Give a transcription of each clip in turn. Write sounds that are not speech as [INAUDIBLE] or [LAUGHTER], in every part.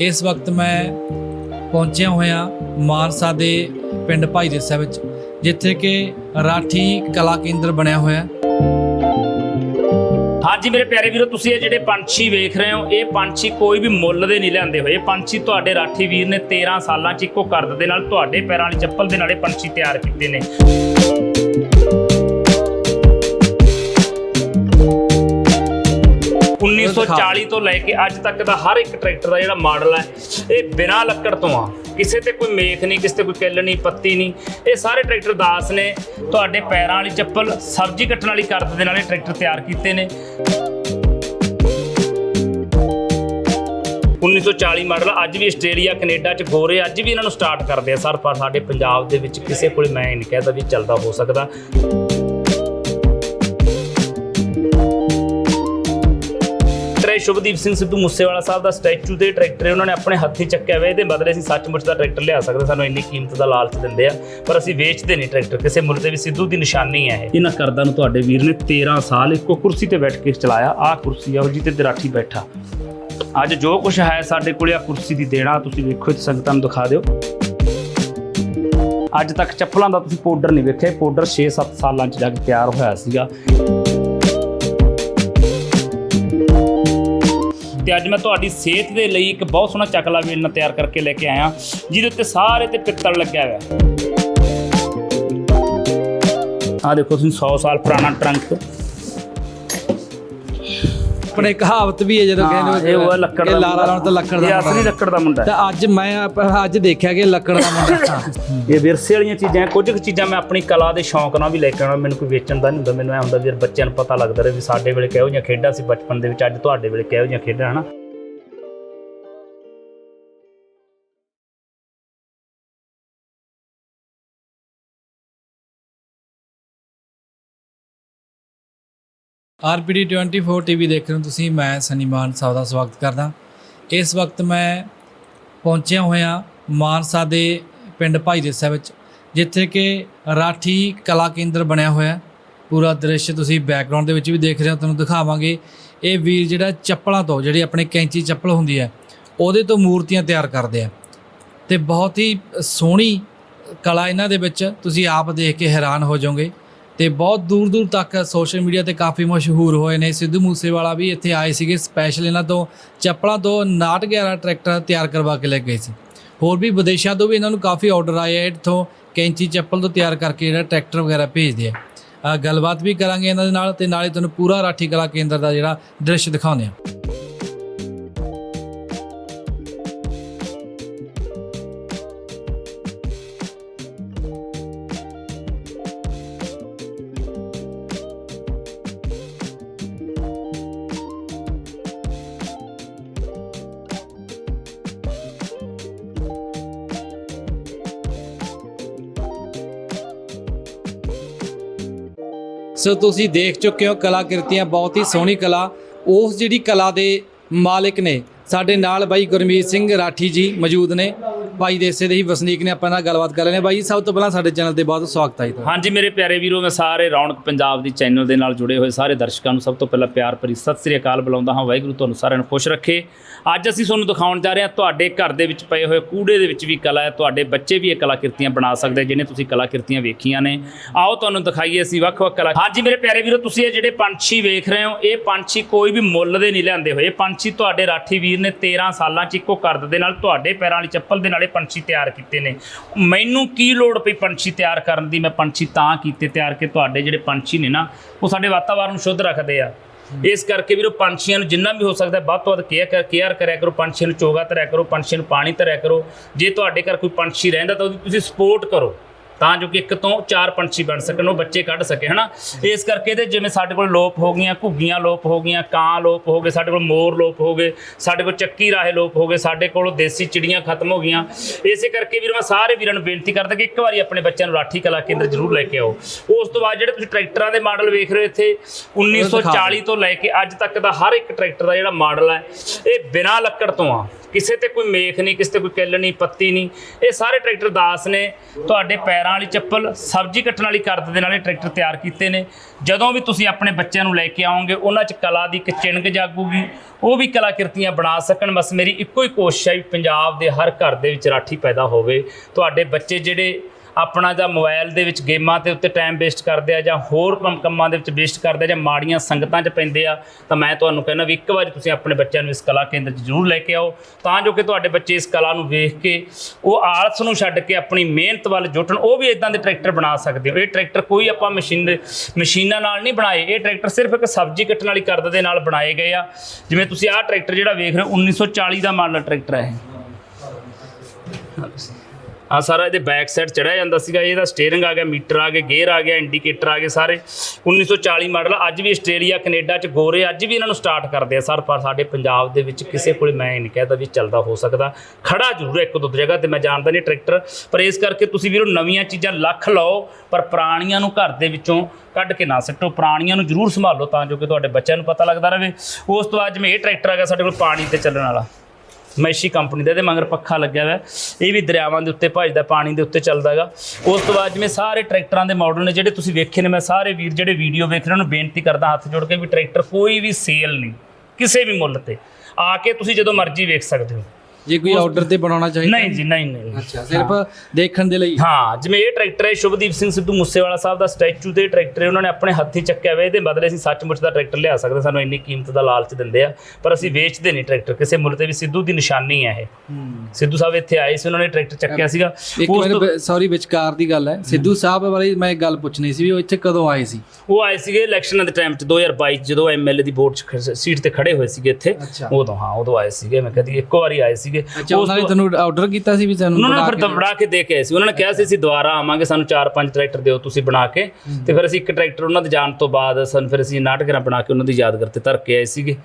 ਇਸ ਵਕਤ ਮੈਂ ਪਹੁੰਚਿਆ ਹੋਇਆ ਮਾਨਸਾ ਦੇ ਪਿੰਡ ਭਾਈ ਦੇਸਾ ਵਿੱਚ, ਜਿੱਥੇ ਕਿ ਰਾਠੀ ਕਲਾ ਕੇਂਦਰ ਬਣਿਆ ਹੋਇਆ ਹੈ। ਹਾਂਜੀ ਮੇਰੇ ਪਿਆਰੇ ਵੀਰੋ, ਤੁਸੀਂ ਇਹ ਜਿਹੜੇ ਪੰਛੀ ਵੇਖ ਰਹੇ ਹੋ, ਇਹ ਪੰਛੀ ਕੋਈ ਵੀ ਮੁੱਲ ਦੇ ਨਹੀਂ ਲਿਆਂਦੇ ਹੋਏ। ਇਹ ਪੰਛੀ ਤੁਹਾਡੇ ਰਾਠੀ ਵੀਰ ਨੇ 13 ਸਾਲਾਂ ਚ ਇੱਕੋ ਕਰਦ ਦੇ ਨਾਲ ਤੁਹਾਡੇ ਪੈਰਾਂ ਵਾਲੀ ਚੱਪਲ ਦੇ ਨਾਲ ਇਹ ਪੰਛੀ ਤਿਆਰ ਕੀਤੇ ਨੇ। 1940 ਤੋਂ ਲੈ ਕੇ ਅੱਜ ਤੱਕ ਦਾ ਹਰ ਇੱਕ ਟਰੈਕਟਰ ਦਾ ਜਿਹੜਾ ਮਾਡਲ ਹੈ, ਇਹ ਬਿਨਾਂ ਲੱਕੜ ਤੋਂ ਆ। ਕਿਸੇ ਤੇ ਕੋਈ ਮੇਖ ਨਹੀਂ, ਕਿਸੇ ਤੇ ਕੋਈ ਕਿੱਲ ਨਹੀਂ, ਪੱਤੀ ਨਹੀਂ। ਇਹ ਸਾਰੇ ਟਰੈਕਟਰ ਦਾਸ ਨੇ। ਤੁਹਾਡੇ ਪੈਰਾਂ ਵਾਲੀ ਚੱਪਲ ਸਬਜ਼ੀ ਕੱਟਣ ਵਾਲੀ ਕਰਦ ਦੇ ਨਾਲ ਇਹ ਟਰੈਕਟਰ ਤਿਆਰ ਕੀਤੇ ਨੇ। 1940 ਮਾਡਲ ਅੱਜ ਵੀ ਆਸਟ੍ਰੇਲੀਆ, ਕੈਨੇਡਾ ਚ ਗੋਰੇ, ਅੱਜ ਵੀ ਇਹਨਾਂ ਨੂੰ ਸਟਾਰਟ ਕਰਦੇ ਆ। ਸਰ, ਪਰ ਸਾਡੇ ਪੰਜਾਬ ਦੇ ਵਿੱਚ ਕਿਸੇ ਕੋਲ ਮੈਂ ਨਹੀਂ ਕਹਿੰਦਾ ਵੀ ਚੱਲਦਾ ਹੋ ਸਕਦਾ। ਸ਼ੁਭਦੀਪ ਸਿੰਘ ਸਿੱਧੂ ਮੂਸੇਵਾਲਾ ਸਾਹਿਬ ਦਾ ਸਟੈਚੂ ਤੇ ਟਰੈਕਟਰ ਉਹਨਾਂ ਨੇ ਆਪਣੇ ਹੱਥੀ ਚੱਕਿਆ ਹੋਇਆ ਇਹਦੇ ਬਦਲੇ ਅਸੀਂ ਸੱਚਮੁੱਚ ਦਾ ਟਰੈਕਟਰ ਲਿਆ ਸਕਦੇ ਸਾਨੂੰ ਇੰਨੀ ਕੀਮਤ ਦਾ ਲਾਲਚ ਦਿੰਦੇ ਆ, ਪਰ ਅਸੀਂ ਵੇਚਦੇ ਨਹੀਂ ਟਰੈਕਟਰ। ਕਿਸੇ ਮੁੱਲ ਤੇ ਵੀ ਸਿੱਧੂ ਦੀ ਨਿਸ਼ਾਨੀ ਹੈ ਇਹ। ਇਹਨਾਂ ਕਰਦਾਂ ਨੂੰ ਤੁਹਾਡੇ ਵੀਰ ਨੇ 13 ਸਾਲ ਇੱਕੋ ਕੁਰਸੀ ਤੇ ਬੈਠ ਕੇ ਚਲਾਇਆ। ਆਹ ਕੁਰਸੀ ਆ, ਉਹ ਜਿੱਤੇ ਦਰਾਠੀ ਬੈਠਾ। ਅੱਜ ਜੋ ਕੁਝ ਹੈ ਸਾਡੇ ਕੋਲੇ ਆ ਕੁਰਸੀ ਦੀ ਦੇਣਾ, ਤੁਸੀਂ ਵੇਖੋ ਤੇ ਸੰਗਤਾਂ ਨੂੰ ਦਿਖਾ ਦਿਓ। ਅੱਜ ਤੱਕ ਚੱਪਲਾਂ ਦਾ ਤੁਸੀਂ ਪਾਊਡਰ ਨਹੀਂ ਵੇਖਿਆ। ਇਹ ਪਾਊਡਰ 6-7 ਸਾਲਾਂ ਚ ਜਾ ਕੇ ਤਿਆਰ ਹੋਇਆ ਸੀਗਾ। ਤੇ ਅੱਜ ਮੈਂ ਤੁਹਾਡੀ ਸਿਹਤ ਦੇ ਲਈ ਇੱਕ ਬਹੁਤ ਸੋਹਣਾ ਚੱਕਲਾ ਵੀ ਇਹਨਾਂ ਤਿਆਰ ਕਰਕੇ ਲੈ ਕੇ ਆਇਆ। ਜਿਹਦੇ ਉੱਤੇ ਸਾਰੇ ਤੇ ਪਿੱਤਲ ਲੱਗਿਆ ਹੋਇਆ। ਆ ਦੇਖੋ ਤੁਸੀਂ 100 ਸਾਲ ਪੁਰਾਣਾ ਟਰੰਕ। ਆਪਣੇ ਕਹਾਵਤ ਵੀ ਹੈ ਜਦੋਂ ਕਹਿੰਦੇ ਇਹ ਉਹ ਲੱਕੜ ਦਾ ਲਾਲਾ ਲਾਉਣ ਤਾਂ ਲੱਕੜ ਦਾ ਇਹ ਅਸਲੀ। ਲੱਕੜ ਦਾ ਮੁੰਡਾ। ਤਾਂ ਅੱਜ ਮੈਂ ਅੱਜ ਦੇਖਿਆ ਕਿ ਲੱਕੜ ਦਾ ਮੁੰਡਾ ਇਹ ਵਿਰਸੇ ਵਾਲੀਆਂ ਚੀਜ਼ਾਂ। ਕੁਝ ਕੁ ਚੀਜ਼ਾਂ ਮੈਂ ਆਪਣੀ ਕਲਾ ਦੇ ਸ਼ੌਂਕ ਨਾਲ ਵੀ ਲੈ ਕੇ ਆਉਣਾ ਮੈਨੂੰ ਕੋਈ ਵੇਚਣ ਦਾ ਨਹੀਂ ਹੁੰਦਾ ਮੈਨੂੰ ਐ ਹੁੰਦਾ ਵੀ ਯਾਰ ਬੱਚਿਆਂ ਨੂੰ ਪਤਾ ਲੱਗਦਾ ਰਹੇ ਵੀ ਸਾਡੇ ਵੇਲੇ ਕਿਹੋ ਜਿਹੀਆਂ ਖੇਡਾਂ ਸੀ ਬਚਪਨ ਦੇ ਵਿੱਚ ਅੱਜ ਤੁਹਾਡੇ ਵੇਲੇ ਕਿਹੋ ਜਿਹੀਆਂ ਖੇਡਾਂ ਹਨਾ ਆਰਪੀਡੀ 24 ਟੀਵੀ ਦੇਖ ਰਹੇ ਹੋ ਤੁਸੀਂ, ਮੈਂ ਸਨੀ ਮਾਨ ਸਾਹਿਬ ਦਾ ਸਵਾਗਤ ਕਰਦਾ। ਇਸ ਵਕਤ ਮੈਂ ਪਹੁੰਚਿਆ ਹੋਇਆ ਮਾਨਸਾ ਦੇ ਪਿੰਡ ਭਾਈ ਦੇਸਾ ਵਿੱਚ, ਜਿੱਥੇ ਕਿ ਰਾਠੀ ਕਲਾ ਕੇਂਦਰ ਬਣਿਆ ਹੋਇਆ ਪੂਰਾ ਦ੍ਰਿਸ਼ ਤੁਸੀਂ ਬੈਕਗ੍ਰਾਉਂਡ ਦੇ ਵਿੱਚ ਵੀ ਦੇਖ ਰਹੇ ਹੋ, ਤੁਹਾਨੂੰ ਦਿਖਾਵਾਂਗੇ। ਇਹ ਵੀਰ ਜਿਹੜਾ ਚੱਪਲਾਂ ਤੋਂ, ਜਿਹੜੀ ਆਪਣੇ ਕੈਂਚੀ ਚੱਪਲ ਹੁੰਦੀ ਹੈ, ਉਹਦੇ ਤੋਂ ਮੂਰਤੀਆਂ ਤਿਆਰ ਕਰਦੇ ਆ। ਤੇ ਬਹੁਤ ਹੀ ਸੋਹਣੀ ਕਲਾ ਇਹਨਾਂ ਦੇ ਵਿੱਚ, ਤੁਸੀਂ ਆਪ ਦੇਖ ਕੇ ਹੈਰਾਨ ਹੋ ਜਾਓਗੇ। ਤੇ ਬਹੁਤ ਦੂਰ ਦੂਰ ਤੱਕ ਸੋਸ਼ਲ ਮੀਡੀਆ ਤੇ ਕਾਫੀ ਮਸ਼ਹੂਰ ਹੋਏ ਨੇ। ਸਿੱਧੂ ਮੂਸੇਵਾਲਾ ਵੀ ਇੱਥੇ ਆਏ ਸੀਗੇ ਸਪੈਸ਼ਲ ਇਹਨਾਂ ਤੋਂ ਚੱਪਲਾਂ ਤੋਂ 911 ਟਰੈਕਟਰ ਤਿਆਰ ਕਰਵਾ ਕੇ ਲੈ ਗਏ ਸੀ। ਹੋਰ ਵੀ ਵਿਦੇਸ਼ਾਂ ਤੋਂ ਵੀ ਇਹਨਾਂ ਨੂੰ ਕਾਫੀ ਆਰਡਰ ਆਏ ਆ, ਇੱਥੋਂ ਕੈਂਚੀ ਚੱਪਲ ਤੋਂ ਤਿਆਰ ਕਰਕੇ ਜਿਹੜਾ ਟਰੈਕਟਰ ਵਗੈਰਾ ਭੇਜਦੇ ਆ। ਗੱਲਬਾਤ ਵੀ ਕਰਾਂਗੇ ਇਹਨਾਂ ਦੇ ਨਾਲ ਤੇ ਨਾਲੇ ਤੁਹਾਨੂੰ ਪੂਰਾ ਰਾਠੀ ਕਲਾ ਕੇਂਦਰ ਦਾ ਜਿਹੜਾ ਦ੍ਰਿਸ਼ ਦਿਖਾਉਂਦੇ ਆ। ਸੋ ਤੁਸੀਂ ਦੇਖ ਚੁੱਕੇ ਹੋ ਕਲਾਕ੍ਰਿਤੀਆਂ, ਬਹੁਤ ਹੀ ਸੋਹਣੀ ਕਲਾ। ਉਸ ਜਿਹੜੀ ਕਲਾ ਦੇ ਮਾਲਕ ਨੇ, ਸਾਡੇ ਨਾਲ ਬਾਈ ਗੁਰਮੀਤ ਸਿੰਘ ਰਾਠੀ ਜੀ ਮੌਜੂਦ ਨੇ। ਭਾਈ ਦੇਸੇ ਦੇ ਹੀ ਵਸਨੀਕ ਨੇ, ਆਪਾਂ ਨਾਲ ਗੱਲਬਾਤ ਕਰ ਰਹੇ ਨੇ ਬਾਈ ਸਭ ਤੋਂ ਪਹਿਲਾਂ ਸਾਡੇ ਚੈਨਲ ਤੇ ਬਹੁਤ ਸਵਾਗਤ ਹੈ ਜੀ ਤੁਹਾਡਾ। ਹਾਂਜੀ ਮੇਰੇ ਪਿਆਰੇ ਵੀਰੋ, ਮੈਂ ਸਾਰੇ ਰੌਣਕ ਪੰਜਾਬ ਦੀ ਚੈਨਲ ਦੇ ਨਾਲ ਜੁੜੇ ਹੋਏ ਸਾਰੇ ਦਰਸ਼ਕਾਂ ਨੂੰ ਸਭ ਤੋਂ ਪਹਿਲਾਂ ਪਿਆਰ ਭਰੀ ਸਤਿ ਸ੍ਰੀ ਅਕਾਲ ਬੁਲਾਉਂਦਾ ਹਾਂ। ਵਾਹਿਗੁਰੂ ਤੁਹਾਨੂੰ ਸਾਰਿਆਂ ਨੂੰ ਖੁਸ਼ ਰੱਖੇ। ਅੱਜ ਅਸੀਂ ਤੁਹਾਨੂੰ ਦਿਖਾਉਣ ਜਾ ਰਹੇ ਹਾਂ, ਤੁਹਾਡੇ ਘਰ ਦੇ ਵਿੱਚ ਪਏ ਹੋਏ ਕੂੜੇ ਦੇ ਵਿੱਚ ਵੀ ਕਲਾ ਹੈ। ਤੁਹਾਡੇ ਬੱਚੇ ਵੀ ਇਹ ਕਲਾਕ੍ਰਿਤੀਆਂ ਬਣਾ ਸਕਦੇ ਜਿਹਨੇ ਤੁਸੀਂ ਕਲਾਕ੍ਰਿਤੀਆਂ ਵੇਖੀਆਂ ਨੇ। ਆਓ ਤੁਹਾਨੂੰ ਦਿਖਾਈਏ ਅਸੀਂ ਵੱਖ-ਵੱਖ ਕਲਾ। ਹਾਂਜੀ ਮੇਰੇ ਪਿਆਰੇ ਵੀਰੋ, ਤੁਸੀਂ ਇਹ ਜਿਹੜੇ ਪੰਛੀ ਵੇਖ ਰਹੇ ਹੋ, ਇਹ ਪੰਛੀ ਕੋਈ ਵੀ ਮੁੱਲ ਦੇ ਨਹੀਂ ਲਿਆਂਦੇ ਹੋਏ। ਇਹ ਪੰਛੀ ਤੁਹਾਡੇ ਰਾਠੀ ਵੀਰ ਨੇ 13 ਸਾਲਾਂ ਚ ਇੱਕੋ ਕਰਦ ਦੇ ਨਾਲ ਤੁਹਾਡੇ ਪੈਰਾਂ ਵਾਲੀ ਚੱਪਲ ਦੇ ਨਾਲ ਇਹ ਪੰਛੀ ਤਿਆਰ ਕੀਤੇ ਨੇ। ਮੈਨੂੰ ਕੀ ਲੋੜ ਪਈ ਪੰਛੀ ਤਿਆਰ ਕਰਨ ਦੀ? ਮੈਂ ਪੰਛੀ ਤਾਂ ਕੀਤੇ ਤਿਆਰ ਕਿ ਤੁਹਾਡੇ ਜਿਹੜੇ ਪੰਛੀ ਨੇ ਨਾ, ਉਹ ਸਾਡੇ ਵਾਤਾਵਰਨ ਨੂੰ ਸ਼ੁੱਧ ਰੱਖਦੇ ਆ। ਇਸ ਕਰਕੇ ਵੀਰੋ, ਪੰਛੀਆਂ ਨੂੰ ਜਿੰਨਾ ਵੀ ਹੋ ਸਕਦਾ, ਵੱਧ ਤੋਂ ਵੱਧ ਕੇਅਰ ਕੇਅਰ ਕਰਿਆ ਕਰੋ। ਪੰਛੀਆਂ ਨੂੰ ਚੋਗਾ ਧਰਿਆ ਕਰੋ, ਪੰਛੀਆਂ ਨੂੰ ਪਾਣੀ ਧਰਿਆ ਕਰੋ। ਜੇ ਤੁਹਾਡੇ ਘਰ ਕੋਈ ਪੰਛੀ ਰਹਿੰਦਾ, ਤਾਂ ਉਹਦੀ ਤੁਸੀਂ ਸਪੋਰਟ ਕਰੋ। ਤਾਂ ਜੋ ਕਿ ਇੱਕ ਤੋਂ ਚਾਰ ਪੰਛੀ ਬਣ ਸਕਣ, ਉਹ ਬੱਚੇ ਕੱਢ ਸਕੇ, ਹਨਾ? ਇਸ ਕਰਕੇ ਤੇ ਜਿਵੇਂ ਸਾਡੇ ਕੋਲ ਲੋਪ ਹੋ ਗਈਆਂ, ਘੁੱਗੀਆਂ ਲੋਪ ਹੋ ਗਈਆਂ, ਕਾਂ ਲੋਪ ਹੋ ਗਏ, ਸਾਡੇ ਕੋਲ ਮੋਰ ਲੋਪ ਹੋ ਗਏ, ਸਾਡੇ ਕੋਲ ਚੱਕੀ ਰਾਹੇ ਲੋਪ ਹੋ ਗਏ, ਸਾਡੇ ਕੋਲ ਦੇਸੀ ਚਿੜੀਆਂ ਖਤਮ ਹੋ ਗਈਆਂ। ਇਸੇ ਕਰਕੇ ਵੀਰ ਮੈਂ ਸਾਰੇ ਵੀਰਾਂ ਨੂੰ ਬੇਨਤੀ ਕਰਦਾ ਕਿ ਇੱਕ ਵਾਰੀ ਆਪਣੇ ਬੱਚਿਆਂ ਨੂੰ ਰਾਠੀ ਕਲਾ ਕੇਂਦਰ ਜ਼ਰੂਰ ਲੈ ਕੇ ਆਓ। ਉਸ ਤੋਂ ਬਾਅਦ ਜਿਹੜੇ ਤੁਸੀਂ ਟਰੈਕਟਰਾਂ ਦੇ ਮਾਡਲ ਵੇਖ ਰਹੇ ਹੋ ਇੱਥੇ 1940 ਤੋਂ ਲੈ ਕੇ ਅੱਜ ਤੱਕ ਦਾ ਹਰ ਇੱਕ ਟਰੈਕਟਰ ਦਾ ਜਿਹੜਾ ਮਾਡਲ ਹੈ, ਇਹ ਬਿਨਾਂ ਲੱਕੜ ਤੋਂ ਆ। ਕਿਸੇ ਤੇ ਕੋਈ ਮੇਖ ਨਹੀਂ, ਕਿਸੇ ਤੇ ਕੋਈ ਕਿੱਲ ਨਹੀਂ, ਪੱਤੀ ਨਹੀਂ। ਇਹ ਸਾਰੇ ਟਰੈਕਟਰ ਦਾਸ ਨੇ। ਤੁਹਾਡੇ ਪੈਰਾਂ ਵਾਲੀ ਚੱਪਲ, ਸਬਜ਼ੀ ਕੱਟਣ ਵਾਲੀ ਕਰਦ ਦੇ ਨਾਲ ਇਹ ਟਰੈਕਟਰ ਤਿਆਰ ਕੀਤੇ ਨੇ। ਜਦੋਂ ਵੀ ਤੁਸੀਂ ਆਪਣੇ ਬੱਚਿਆਂ ਨੂੰ ਲੈ ਕੇ ਆਓਗੇ, ਉਹਨਾਂ 'ਚ ਕਲਾ ਦੀ ਇੱਕ ਚਿਣਗ ਜਾਗੂਗੀ। ਉਹ ਵੀ ਕਲਾਕ੍ਰਿਤੀਆਂ ਬਣਾ ਸਕਣ। ਬਸ ਮੇਰੀ ਇੱਕੋ ਹੀ ਕੋਸ਼ਿਸ਼ ਹੈ ਵੀ ਪੰਜਾਬ ਦੇ ਹਰ ਘਰ ਦੇ ਵਿੱਚ ਰਾਠੀ ਪੈਦਾ ਹੋਵੇ। ਤੁਹਾਡੇ ਬੱਚੇ ਜਿਹੜੇ ਆਪਣਾ ਜਾਂ ਮੋਬਾਈਲ ਦੇ ਵਿੱਚ ਗੇਮਾਂ ਦੇ ਉੱਤੇ ਟਾਈਮ ਵੇਸਟ ਕਰਦੇ ਆ ਜਾਂ ਹੋਰ ਕੰਮ- ਕੰਮਾਂ ਦੇ ਵਿੱਚ ਵੇਸਟ ਕਰਦੇ ਆ ਜਾਂ ਮਾੜੀਆਂ ਸੰਗਤਾਂ 'ਚ ਪੈਂਦੇ ਆ, ਤਾਂ ਮੈਂ ਤੁਹਾਨੂੰ ਕਹਿੰਦਾ ਵੀ ਇੱਕ ਵਾਰੀ ਤੁਸੀਂ ਆਪਣੇ ਬੱਚਿਆਂ ਨੂੰ ਇਸ ਕਲਾ ਕੇਂਦਰ 'ਚ ਜ਼ਰੂਰ ਲੈ ਕੇ ਆਓ। ਤਾਂ ਜੋ ਕਿ ਤੁਹਾਡੇ ਬੱਚੇ ਇਸ ਕਲਾ ਨੂੰ ਵੇਖ ਕੇ ਉਹ ਆਲਸ ਨੂੰ ਛੱਡ ਕੇ ਆਪਣੀ ਮਿਹਨਤ ਵੱਲ ਜੁਟਣ, ਉਹ ਵੀ ਇਦਾਂ ਦੇ ਟਰੈਕਟਰ ਬਣਾ ਸਕਦੇ ਹੋ। ਇਹ ਟਰੈਕਟਰ ਕੋਈ ਆਪਾਂ ਮਸ਼ੀਨ ਮਸ਼ੀਨਾਂ ਨਾਲ ਨਹੀਂ ਬਣਾਏ। ਇਹ ਟਰੈਕਟਰ ਸਿਰਫ ਇੱਕ ਸਬਜ਼ੀ ਕੱਟਣ ਵਾਲੀ ਕਰਦ ਦੇ ਨਾਲ ਬਣਾਏ ਗਏ ਆ। ਜਿਵੇਂ ਤੁਸੀਂ ਆਹ ਟਰੈਕਟਰ ਜਿਹੜਾ ਵੇਖ ਰਹੇ ਹੋ 1940 ਦਾ ਮਾਡਲ ਟਰੈਕਟਰ ਹੈ ਇਹ। ਆ ਸਾਰਾ ਇਹਦੇ ਬੈਕ ਸਾਈਡ ਚੜਿਆ ਜਾਂਦਾ ਸੀਗਾ, ਇਹਦਾ ਸਟੀਅਰਿੰਗ ਆ ਗਿਆ, ਮੀਟਰ ਆ ਗਏ ਗੇਅਰ ਆ ਗਿਆ ਇੰਡੀਕੇਟਰ ਆ ਗਏ ਸਾਰੇ। 1940 ਮਾਡਲ, ਅੱਜ ਵੀ ਆਸਟ੍ਰੇਲੀਆ, ਕੈਨੇਡਾ ਚ ਗੋਰੇ, ਅੱਜ ਵੀ ਇਹਨਾਂ ਨੂੰ ਸਟਾਰਟ ਕਰਦੇ ਆ ਸਰ, ਪਰ ਸਾਡੇ ਪੰਜਾਬ ਦੇ ਵਿੱਚ ਕਿਸੇ ਕੋਲ ਮੈਂ ਇਹ ਨਹੀਂ ਕਹਿੰਦਾ ਵੀ ਚੱਲਦਾ ਹੋ ਸਕਦਾ। ਖੜਾ ਜ਼ਰੂਰ ਹੈ ਇੱਕ ਦੋ ਜਗ੍ਹਾ ਤੇ, ਮੈਂ ਜਾਣਦਾ ਨਹੀਂ ਟਰੈਕਟਰ ਪਰ ਇਸ ਕਰਕੇ ਤੁਸੀਂ ਵੀਰੋ ਨਵੀਆਂ ਚੀਜ਼ਾਂ ਲੱਖ ਲਓ, ਪਰ ਪੁਰਾਣੀਆਂ ਨੂੰ ਘਰ ਦੇ ਵਿੱਚੋਂ ਕੱਢ ਕੇ ਨਾ ਸੱਟੋ, ਪੁਰਾਣੀਆਂ ਨੂੰ ਜ਼ਰੂਰ ਸੰਭਾਲੋ ਤਾਂ ਜੋ ਕਿ ਤੁਹਾਡੇ ਬੱਚਿਆਂ ਨੂੰ ਪਤਾ ਲੱਗਦਾ ਰਹੇ। ਉਸ ਤੋਂ ਬਾਅਦ ਜਿਵੇਂ ਇਹ ਟਰੈਕਟਰ ਆ ਗਿਆ ਸਾਡੇ ਕੋਲ ਪਾਣੀ ਤੇ ਚੱਲਣ ਵਾਲਾ। ਮੈਸ਼ੀ ਕੰਪਨੀ ਦਾ ਇਹਦੇ ਮਗਰ ਪੱਖਾ ਲੱਗਿਆ ਹੋਇਆ ਹੈ। ਇਹ ਵੀ ਦਰਿਆਵਾਂ ਦੇ ਉੱਤੇ ਭੱਜਦਾ, ਪਾਣੀ ਦੇ ਉੱਤੇ ਚੱਲਦਾ ਹੈਗਾ। ਉਸ ਤੋਂ ਬਾਅਦ ਜਿਵੇਂ ਸਾਰੇ ਟਰੈਕਟਰਾਂ ਦੇ ਮਾਡਲ ਨੇ ਜਿਹੜੇ ਤੁਸੀਂ ਵੇਖੇ ਨੇ, ਮੈਂ ਸਾਰੇ ਵੀਰ ਜਿਹੜੇ ਵੀਡੀਓ ਵੇਖ ਰਹੇ ਉਹਨਾਂ ਨੂੰ ਬੇਨਤੀ ਕਰਦਾ ਹੱਥ ਜੋੜ ਕੇ ਵੀ ਟਰੈਕਟਰ ਕੋਈ ਵੀ ਸੇਲ ਨਹੀਂ, ਕਿਸੇ ਵੀ ਮੁੱਲ ਤੇ। ਆ ਕੇ ਤੁਸੀਂ ਜਦੋਂ ਮਰਜ਼ੀ ਵੇਖ ਸਕਦੇ ਹੋ। ਜੇ ਕੋਈ ਆਰਡਰ ਤੇ ਬਣਾਉਣਾ ਚਾਹੀਦਾ ਨਹੀਂ ਜੀ ਨਹੀਂ ਨਹੀਂ। ਅੱਛਾ ਸਿਰਫ ਦੇਖਣ ਦੇ ਲਈ? ਹਾਂ ਜਿਵੇਂ ਇਹ ਟਰੈਕਟਰ ਹੈ ਸ਼ੁਭਦੀਪ ਸਿੰਘ ਸਿੱਧੂ ਮੂਸੇਵਾਲਾ ਸਾਹਿਬ ਦਾ ਸਟੈਚੂ ਤੇ ਟਰੈਕਟਰ ਹੈ ਉਹਨਾਂ ਨੇ ਆਪਣੇ ਹੱਥੀ ਚੱਕਿਆ ਹੋਇਆ ਇਹਦੇ ਬਦਲੇ ਅਸੀਂ ਸੱਚਮੁੱਚ ਦਾ ਟਰੈਕਟਰ ਲਿਆ ਸਕਦੇ ਸਾਨੂੰ ਇੰਨੀ ਕੀਮਤ ਦਾ ਲਾਲਚ ਦਿੰਦੇ ਆ ਪਰ ਅਸੀਂ ਵੇਚਦੇ ਨਹੀਂ ਟਰੈਕਟਰ ਕਿਸੇ ਮੁੱਲ ਤੇ ਵੀ ਸਿੱਧੂ ਦੀ ਨਿਸ਼ਾਨੀ ਹੈ ਇਹ। ਸਿੱਧੂ ਸਾਹਿਬ ਇੱਥੇ ਆਏ ਸੀ ਉਹਨਾਂ ਨੇ ਟਰੈਕਟਰ ਚੱਕਿਆ ਸੀਗਾ। ਇੱਕ ਮਿੰਟ ਸੌਰੀ ਵਿਚਕਾਰ ਦੀ ਗੱਲ ਹੈ। ਸਿੱਧੂ ਸਾਹਿਬ ਬਾਰੇ ਮੈਂ ਇੱਕ ਗੱਲ ਪੁੱਛਣੀ ਸੀ ਵੀ ਉਹ ਇੱਥੇ ਕਦੋਂ ਆਏ ਸੀ? ਉਹ ਆਏ ਸੀਗੇ ਇਲੈਕਸ਼ਨਾਂ ਦੇ ਟਾਈਮ 'ਚ 2022 'ਚ ਜਦੋਂ ਐਮਐਲਏ ਦੀ ਵੋਟ 'ਚ ਸੀਟ ਤੇ ਖੜੇ ਹੋਏ ਸੀਗੇ ਇੱਥੇ। ਉਦੋਂ ਹਾਂ ਉਦੋਂ ਆਏ ਸੀਗੇ ਮੈਂ ਕਹਦੀ ਇੱਕੋ ਵਾਰੀ ਆਏ ਸੀਗੇ। ਉਸ ਉਹਨਾਂ ਨੇ ਤੁਹਾਨੂੰ ਆਰਡਰ ਕੀਤਾ ਸੀ ਵੀ ਸਾਨੂੰ ਉਹਨਾਂ ਨੇ ਫਿਰ ਬਣਾ ਕੇ ਦੇ ਕੇ ਆਏ ਸੀ। ਉਹਨਾਂ ਨੇ ਕਿਹਾ ਸੀ ਅਸੀਂ ਦੁਬਾਰਾ ਆਵਾਂਗੇ ਸਾਨੂੰ 4-5 ਟਰੈਕਟਰ ਦਿਓ ਤੁਸੀਂ ਬਣਾ ਕੇ। ਤੇ ਫਿਰ ਅਸੀਂ ਇੱਕ ਟਰੈਕਟਰ ਉਹਨਾਂ ਦੇ ਜਾਣ ਤੋਂ ਬਾਅਦ ਸਾਨੂੰ ਫਿਰ ਅਸੀਂ ਨਾਟਕਰਾਂ ਬਣਾ ਕੇ ਉਹਨਾਂ ਦੀ ਯਾਦਗਾਰ ਤੇ ਧਰ ਕੇ ਆਏ ਸੀਗੇ।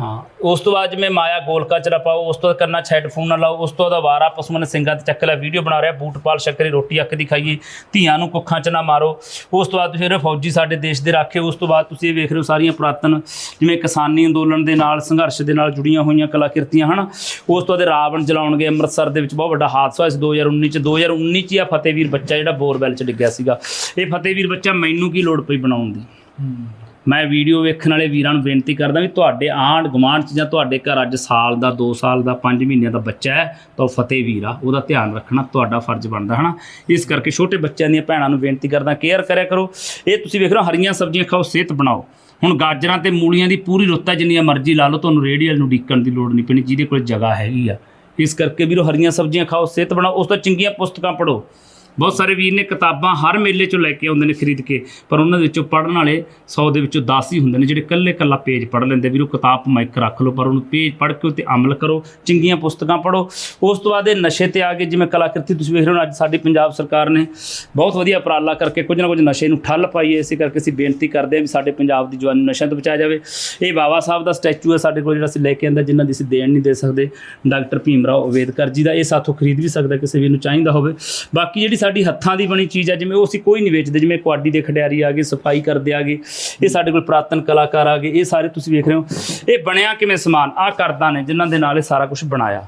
ਹਾਂ। ਉਸ ਤੋਂ ਬਾਅਦ ਜਿਵੇਂ ਮਾਇਆ ਗੋਲਕਾ ਚ ਪਾਓ ਉਸ ਤੋਂ 'ਚ ਹੈੱਡਫੋਨ ਨਾ ਲਾਓ ਉਸ ਤੋਂ ਬਾਅਦ ਵਾਰਾ ਪਸ਼ੂਆਂ ਨੇ ਸਿੰਘਾਂ ਤੇ ਚੱਕ ਲਿਆ ਵੀਡੀਓ ਬਣਾ ਰਿਹਾ ਬੂਟ ਪਾਲ ਸ਼ੱਕਰੀ ਰੋਟੀ ਅੱਕ ਦੀ ਖਾਈਏ ਧੀਆਂ ਨੂੰ ਕੁੱਖਾਂ 'ਚ ਨਾ ਮਾਰੋ। ਉਸ ਤੋਂ ਬਾਅਦ ਫਿਰ ਫੌਜੀ ਸਾਡੇ ਦੇਸ਼ ਦੇ ਰਾਖੇ ਉਸ ਤੋਂ ਬਾਅਦ ਤੁਸੀਂ ਇਹ ਵੇਖ ਰਹੇ ਹੋ ਸਾਰੀਆਂ ਪੁਰਾਤਨ ਜਿਵੇਂ ਕਿਸਾਨੀ ਅੰਦੋਲਨ ਦੇ ਨਾਲ ਸੰਘਰਸ਼ ਦੇ ਨਾਲ ਜੁੜੀਆਂ ਹੋਈਆਂ ਕਲਾਕ੍ਰਿਤੀਆਂ ਹਨ? ਉਸ ਤੋਂ ਬਾਅਦ ਰਾਵਣ ਜਲਾਉਣਗੇ ਅੰਮ੍ਰਿਤਸਰ ਦੇ ਵਿੱਚ ਬਹੁਤ ਵੱਡਾ ਹਾਦਸਾ ਹੋਇਆ ਸੀ 2019 ਚ। 2019 ਚ ਆ ਫਤਿਹਵੀਰ ਬੱਚਾ ਜਿਹੜਾ ਬੋਰਵੈਲ ਚ ਡਿੱਗਿਆ ਸੀਗਾ। ਇਹ ਫਤਿਹਵੀਰ ਬੱਚਾ ਮੈਨੂੰ ਕੀ ਲੋੜ ਪਈ ਬਣਾਉਣ ਦੀ? ਮੈਂ ਵੀਡੀਓ ਵੇਖਣ ਵਾਲੇ ਵੀਰਾਂ ਨੂੰ ਬੇਨਤੀ ਕਰਦਾ ਵੀ ਤੁਹਾਡੇ ਆਂਢ ਗੁਆਂਢ 'ਚ ਜਾਂ ਤੁਹਾਡੇ ਘਰ ਅੱਜ ਸਾਲ ਦਾ 2 ਸਾਲ ਦਾ 5 ਮਹੀਨਿਆਂ ਦਾ ਬੱਚਾ ਹੈ, ਤਾਂ ਉਹ ਫਤਿਹ ਵੀਰ ਆ, ਉਹਦਾ ਧਿਆਨ ਰੱਖਣਾ ਤੁਹਾਡਾ ਫਰਜ਼ ਬਣਦਾ, ਹਨਾ? ਇਸ ਕਰਕੇ ਛੋਟੇ ਬੱਚਿਆਂ ਦੀਆਂ ਭੈਣਾਂ ਨੂੰ ਬੇਨਤੀ ਕਰਦਾ, ਕੇਅਰ ਕਰਿਆ ਕਰੋ। ਇਹ ਤੁਸੀਂ ਵੇਖ ਰਹੇ ਹੋ, ਹਰੀਆਂ ਸਬਜ਼ੀਆਂ ਖਾਓ, ਸਿਹਤ ਬਣਾਓ। ਹੁਣ ਗਾਜਰਾਂ ਤੇ ਮੂਲੀਆਂ ਦੀ ਪੂਰੀ ਰੁੱਤ ਹੈ, ਜਿੰਨੀਆਂ ਮਰਜ਼ੀ ਲਾ ਲਓ, ਤੁਹਾਨੂੰ ਰੇਡੀਅਲ ਨੂੰ ਡੀਕਣ ਦੀ ਲੋੜ ਨਹੀਂ ਪੈਣੀ, ਜਿਹਦੇ ਕੋਲ ਜਗ੍ਹਾ ਹੈਗੀ ਆ। ਇਸ ਕਰਕੇ ਵੀਰੋ, ਹਰੀਆਂ ਸਬਜ਼ੀਆਂ ਖਾਓ, ਸਿਹਤ ਬਣਾਓ, ਉਸ ਤੋਂ ਚੰਗੀਆਂ ਪੁਸਤਕਾਂ ਪੜ੍ਹੋ। ਬਹੁਤ ਸਾਰੇ ਵੀਰ ਨੇ ਕਿਤਾਬਾਂ ਹਰ ਮੇਲੇ ਚੋਂ ਲੈ ਕੇ ਆਉਂਦੇ ਨੇ ਖਰੀਦ ਕੇ, ਪਰ ਉਹਨਾਂ ਦੇ ਵਿੱਚੋਂ ਪੜ੍ਹਨ ਵਾਲੇ 100 ਦੇ ਵਿੱਚੋਂ 10 ਹੀ ਹੁੰਦੇ ਨੇ, ਜਿਹੜੇ ਇਕੱਲੇ ਇਕੱਲਾ ਪੇਜ ਪੜ੍ਹ ਲੈਂਦੇ। ਵੀਰੋ, ਕਿਤਾਬ ਮਾਈਕ ਰੱਖ ਲਓ, ਪਰ ਉਹਨੂੰ ਪੇਜ ਪੜ੍ਹ ਕੇ ਉੱਤੇ ਅਮਲ ਕਰੋ, ਚੰਗੀਆਂ ਪੁਸਤਕਾਂ ਪੜ੍ਹੋ। ਉਸ ਤੋਂ ਬਾਅਦ ਇਹ ਨਸ਼ੇ ਤੇ ਆ ਗਏ, ਜਿਵੇਂ ਕਲਾਕ੍ਰਿਤੀ ਤੁਸੀਂ ਵੇਖ ਰਹੇ ਹੋ, ਅੱਜ ਸਾਡੀ ਪੰਜਾਬ ਸਰਕਾਰ ਨੇ ਬਹੁਤ ਵਧੀਆ ਉਪਰਾਲਾ ਕਰਕੇ ਕੁਝ ਨਾ ਕੁਝ ਨਸ਼ੇ ਨੂੰ ਠੱਲ ਪਾਈ ਹੈ। ਇਸੇ ਕਰਕੇ ਅਸੀਂ ਬੇਨਤੀ ਕਰਦੇ ਹਾਂ ਵੀ ਸਾਡੇ ਪੰਜਾਬ ਦੀ ਜਵਾਨੀ ਨਸ਼ਿਆਂ ਤੋਂ ਬਚਾਇਆ ਜਾਵੇ। ਇਹ ਬਾਬਾ ਸਾਹਿਬ ਦਾ ਸਟੈਚੂ ਹੈ ਸਾਡੇ ਕੋਲ, ਜਿਹੜਾ ਅਸੀਂ ਲੈ ਕੇ ਆਂਦਾ, ਜਿਨ੍ਹਾਂ ਦੀ ਅਸੀਂ ਦੇਣ ਨਹੀਂ ਦੇ ਸਕਦੇ। ਡਾਕਟਰ ਭੀਮ ਰਾਓ ਅੰਬੇਦਕਰ ਜੀ ਦਾ, ਇਹ ਸਾਥੋਂ ਖਰੀਦ ਵੀ ਸਕਦਾ, ਕਿਸੇ ਵੀ ਨੂੰ ਚਾਹੀਦਾ ਹੋਵੇ। ਬਾਕੀ ਜਿਹੜੀ ਸਾਡੀ ਹੱਥਾਂ ਦੀ ਬਣੀ ਚੀਜ਼ ਹੈ ਜਿਵੇਂ ਉਹ ਅਸੀਂ ਕੋਈ ਨਹੀਂ ਵੇਚਦੇ ਜਿਵੇਂ ਕੁਆਡੀ ਦੇ ਖਿਡਾਰੀ ਆ ਗਏ ਸਫ਼ਾਈ ਕਰਦੇ ਆ ਗਏ ਇਹ ਸਾਡੇ ਕੋਲ ਪੁਰਾਤਨ ਕਲਾਕਾਰ ਆ ਗਏ ਇਹ ਸਾਰੇ ਤੁਸੀਂ ਵੇਖ ਰਹੇ ਹੋ। ਇਹ ਬਣਿਆ ਕਿਵੇਂ ਸਮਾਨ? ਆ ਕਰਦਾਂ ਨੇ ਜਿਨ੍ਹਾਂ ਦੇ ਨਾਲ ਇਹ ਸਾਰਾ ਕੁਝ ਬਣਾਇਆ।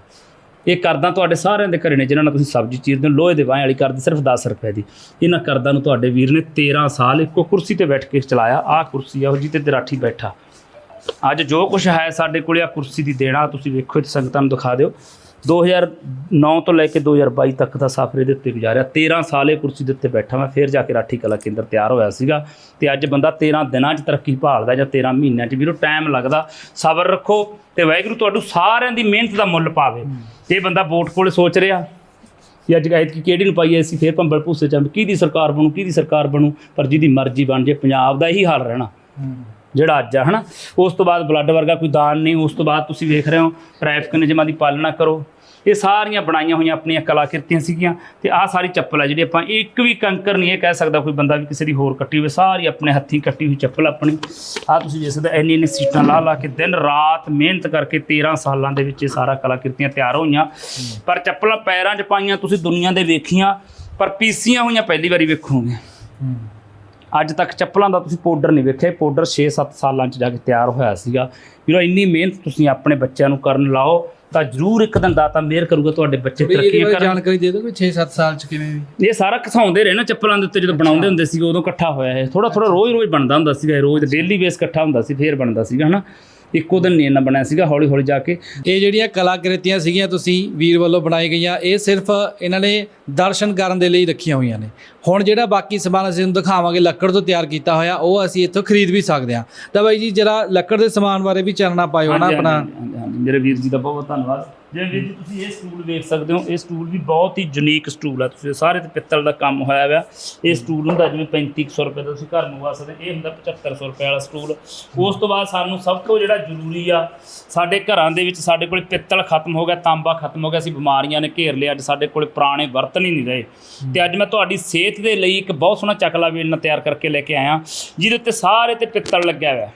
ਇਹ ਕਰਦਾਂ ਤੁਹਾਡੇ ਸਾਰਿਆਂ ਦੇ ਘਰੇ ਨੇ ਜਿਨ੍ਹਾਂ ਨਾਲ ਤੁਸੀਂ ਸਬਜ਼ੀ ਚੀਰਦੇ ਹੋ ਲੋਹੇ ਦੇ ਵਾਹ ਵਾਲੀ ਕਰਦ ਸਿਰਫ 10 ਰੁਪਏ ਦੀ। ਇਹਨਾਂ ਕਰਦਾਂ ਨੂੰ ਤੁਹਾਡੇ ਵੀਰ ਨੇ 13 ਸਾਲ ਇੱਕੋ ਕੁਰਸੀ ਤੇ ਬੈਠ ਕੇ ਚਲਾਇਆ। ਆਹ ਕੁਰਸੀ ਆ ਉਹ ਜਿਹਤੇ ਤੇ ਰਾਠੀ ਬੈਠਾ। ਅੱਜ ਜੋ ਕੁਝ ਹੈ ਸਾਡੇ ਕੋਲੇ ਆ ਕੁਰਸੀ ਦੀ ਦੇਣਾ ਤੁਸੀਂ ਵੇਖੋ ਤੇ ਸੰਗਤਾਂ ਨੂੰ ਦਿਖਾ ਦਿਓ। 2009 ਤੋਂ ਲੈ ਕੇ 2022 ਤੱਕ ਦਾ ਸਫ਼ਰ ਇਹਦੇ ਉੱਤੇ ਗੁਜ਼ਾਰਿਆ। 13 ਸਾਲ ਇਹ ਕੁਰਸੀ ਦੇ ਉੱਤੇ ਬੈਠਾ ਮੈਂ, ਫਿਰ ਜਾ ਕੇ ਰਾਠੀ ਕਲਾ ਕੇਂਦਰ ਤਿਆਰ ਹੋਇਆ ਸੀਗਾ। ਤੇ ਅੱਜ ਬੰਦਾ 13 ਦਿਨਾਂ 'ਚ ਤਰੱਕੀ ਭਾਲਦਾ ਜਾਂ 13 ਮਹੀਨਿਆਂ 'ਚ, ਵੀਰੋ ਟਾਈਮ ਲੱਗਦਾ। ਸਬਰ ਰੱਖੋ ਤੇ ਵਾਹਿਗੁਰੂ ਤੁਹਾਨੂੰ ਸਾਰਿਆਂ ਦੀ ਮਿਹਨਤ ਦਾ ਮੁੱਲ ਪਾਵੇ। ਇਹ ਬੰਦਾ ਵੋਟ ਕੋਲੇ ਸੋਚ ਰਿਹਾ ਕਿ ਅੱਜ ਐਤਕੀ ਕਿਹੜੀ ਨੂੰ ਪਾਈਏ ਅਸੀਂ, ਫੇਰ ਭੰਬਲ ਭੂਸੇ ਚ ਕਿਹਦੀ ਸਰਕਾਰ ਬਣੂ, ਕਿਹਦੀ ਸਰਕਾਰ ਬਣੂ, ਪਰ ਜਿਹਦੀ ਮਰਜ਼ੀ ਬਣ ਜੇ, ਪੰਜਾਬ ਦਾ ਇਹੀ ਹਾਲ ਰਹਿਣਾ। ਜਿਹੜਾ ਅੱਜ ਆ ਹਨਾ? ਉਸ ਤੋਂ ਬਾਅਦ ਬਲੱਡ ਵਰਗਾ ਕੋਈ ਦਾਨ ਨਹੀਂ ਉਸ ਤੋਂ ਬਾਅਦ ਤੁਸੀਂ ਵੇਖ ਰਹੇ ਹੋ ਟ੍ਰੈਫਿਕ ਨਿਯਮਾਂ ਦੀ ਪਾਲਣਾ ਕਰੋ। ਇਹ ਸਾਰੀਆਂ ਬਣਾਈਆਂ ਹੋਈਆਂ ਆਪਣੀਆਂ ਕਲਾਕ੍ਰਿਤੀਆਂ ਸੀਗੀਆਂ ਤੇ ਆਹ ਸਾਰੀ ਚੱਪਲ ਆ ਜਿਹੜੀ ਆਪਾਂ ਇੱਕ ਵੀ ਕੰਕਰ ਨਹੀਂ ਇਹ ਕਹਿ ਸਕਦਾ ਕੋਈ ਬੰਦਾ ਵੀ ਕਿਸੇ ਦੀ ਹੋਰ ਕੱਟੀ ਹੋਵੇ ਸਾਰੀ ਆਪਣੇ ਹੱਥੀਂ ਕੱਟੀ ਹੋਈ ਚੱਪਲ ਆਪਣੀ। ਆਹ ਤੁਸੀਂ ਦੇਖ ਸਕਦੇ ਹੋ, ਇੰਨੀ ਇੰਨੀ ਸੀਟਾਂ ਲਾ ਲਾ ਕੇ ਦਿਨ ਰਾਤ ਮਿਹਨਤ ਕਰਕੇ 13 ਸਾਲਾਂ ਦੇ ਵਿੱਚ ਇਹ ਸਾਰਾ ਕਲਾਕ੍ਰਿਤੀਆਂ ਤਿਆਰ ਹੋਈਆਂ। ਪਰ ਚੱਪਲਾਂ ਪੈਰਾਂ 'ਚ ਪਾਈਆਂ ਤੁਸੀਂ ਦੁਨੀਆ ਦੇ ਵੇਖੀਆਂ ਪਰ ਪੀਸੀਆਂ ਹੋਈਆਂ ਪਹਿਲੀ ਵਾਰੀ ਵੇਖੋਗੇ। ਅੱਜ ਤੱਕ ਚੱਪਲਾਂ ਦਾ ਤੁਸੀਂ ਪਾਊਡਰ ਨਹੀਂ ਵੇਖਿਆ ਪਾਊਡਰ 6-7 ਸਾਲਾਂ 'ਚ ਜਾ ਕੇ ਤਿਆਰ ਹੋਇਆ ਸੀਗਾ। ਵੀਰੋ ਇੰਨੀ ਮਿਹਨਤ ਤੁਸੀਂ ਆਪਣੇ ਬੱਚਿਆਂ ਨੂੰ ਕਰਨ ਲਾਓ ਤਾਂ ਜਰੂਰ ਇੱਕ ਦਿਨ ਦਾਤਾ ਮਿਹਰ ਕਰੂਗਾ ਤੁਹਾਡੇ ਬੱਚੇ ਬਾਰੇ ਕਰਨ। ਜਾਣਕਾਰੀ ਦੇ ਦਿਓ ਵੀ 6-7 ਸਾਲ ਚ ਕਿਵੇਂ ਵੀ। ਇਹ ਸਾਰਾ ਘਸਾਉਂਦੇ ਰਹੇ ਨਾ ਚੱਪਲਾਂ ਦੇ ਉੱਤੇ ਜਦੋਂ ਬਣਾਉਂਦੇ ਹੁੰਦੇ ਸੀ ਉਦੋਂ ਇਕੱਠਾ ਹੋਇਆ ਇਹ। ਥੋੜਾ ਥੋੜਾ ਰੋਜ਼ ਰੋਜ਼ ਬਣਦਾ ਹੁੰਦਾ ਸੀਗਾ ਰੋਜ਼ ਡੇਲੀ ਬੇਸ ਇਕੱਠਾ ਹੁੰਦਾ ਸੀ ਫੇਰ ਬਣਦਾ ਸੀਗਾ ਹਨਾ? ਇੱਕੋ ਦਿਨ ਨਹੀਂ ਇੰਨਾ ਬਣਿਆ ਸੀਗਾ ਹੌਲੀ ਹੌਲੀ ਜਾ ਕੇ। ਇਹ ਜਿਹੜੀਆਂ ਕਲਾਕ੍ਰਿਤੀਆਂ ਸੀਗੀਆਂ ਤੁਸੀਂ ਵੀਰ ਵੱਲੋਂ ਬਣਾਈ ਗਈਆਂ ਇਹ ਸਿਰਫ ਇਹਨਾਂ ਨੇ ਦਰਸ਼ਨ ਕਰਨ ਦੇ ਲਈ ਰੱਖੀਆਂ ਹੋਈਆਂ ਨੇ। ਹੁਣ ਜਿਹੜਾ ਬਾਕੀ ਸਮਾਨ ਅਸੀਂ ਤੁਹਾਨੂੰ ਦਿਖਾਵਾਂਗੇ ਲੱਕੜ ਤੋਂ ਤਿਆਰ ਕੀਤਾ ਹੋਇਆ ਉਹ ਅਸੀਂ ਇੱਥੋਂ ਖਰੀਦ ਵੀ ਸਕਦੇ ਹਾਂ। ਤਾਂ ਬਾਈ ਜੀ ਜਰਾ ਲੱਕੜ ਦੇ ਸਮਾਨ ਬਾਰੇ ਵੀ ਚਾਨਣਾ ਪਾਇਓ ਨਾ ਆਪਣਾ। ਮੇਰੇ ਵੀਰ ਜੀ ਦਾ ਬਹੁਤ ਬਹੁਤ ਧੰਨਵਾਦ। ਜਿਵੇਂ ਵੀਰ ਜੀ ਤੁਸੀਂ ਇਹ ਸਟੂਲ ਵੇਖ ਸਕਦੇ ਹੋ, ਇਹ ਸਟੂਲ ਵੀ ਬਹੁਤ ਹੀ ਯੂਨੀਕ ਸਟੂਲ ਆ। ਤੁਸੀਂ ਸਾਰੇ ਤੇ ਪਿੱਤਲ ਦਾ ਕੰਮ ਹੋਇਆ ਹੋਇਆ ਇਹ ਸਟੂਲ ਹੁੰਦਾ ਜਿਵੇਂ 3500 ਰੁਪਏ ਦਾ ਤੁਸੀਂ ਘਰ ਨੂੰ ਆ ਸਕਦੇ, ਇਹ ਹੁੰਦਾ 7500 ਰੁਪਏ ਵਾਲਾ ਸਟੂਲ ਉਸ ਤੋਂ ਬਾਅਦ ਸਾਨੂੰ ਸਭ ਤੋਂ ਜਿਹੜਾ ਜ਼ਰੂਰੀ ਆ, ਸਾਡੇ ਘਰਾਂ ਦੇ ਵਿੱਚ ਸਾਡੇ ਕੋਲ ਪਿੱਤਲ ਖਤਮ ਹੋ ਗਿਆ, ਤਾਂਬਾ ਖਤਮ ਹੋ ਗਿਆ, ਅਸੀਂ ਬਿਮਾਰੀਆਂ ਨੇ ਘੇਰ ਲਿਆ, ਅੱਜ ਸਾਡੇ ਕੋਲ ਪੁਰਾਣੇ ਬਰਤਨ ਹੀ ਨਹੀਂ ਰਹੇ। ਤੇ ਅੱਜ ਮੈਂ ਤੁਹਾਡੀ ਸਿਹਤ ਦੇ ਲਈ ਇੱਕ ਬਹੁਤ ਸੋਹਣਾ ਚਕਲਾ ਵੇਲਣਾ ਤਿਆਰ ਕਰਕੇ ਲੈ ਕੇ ਆਇਆ, ਜਿਹਦੇ ਉੱਤੇ ਸਾਰੇ ਤੇ ਪਿੱਤਲ ਲੱਗਿਆ ਹੋਇਆ।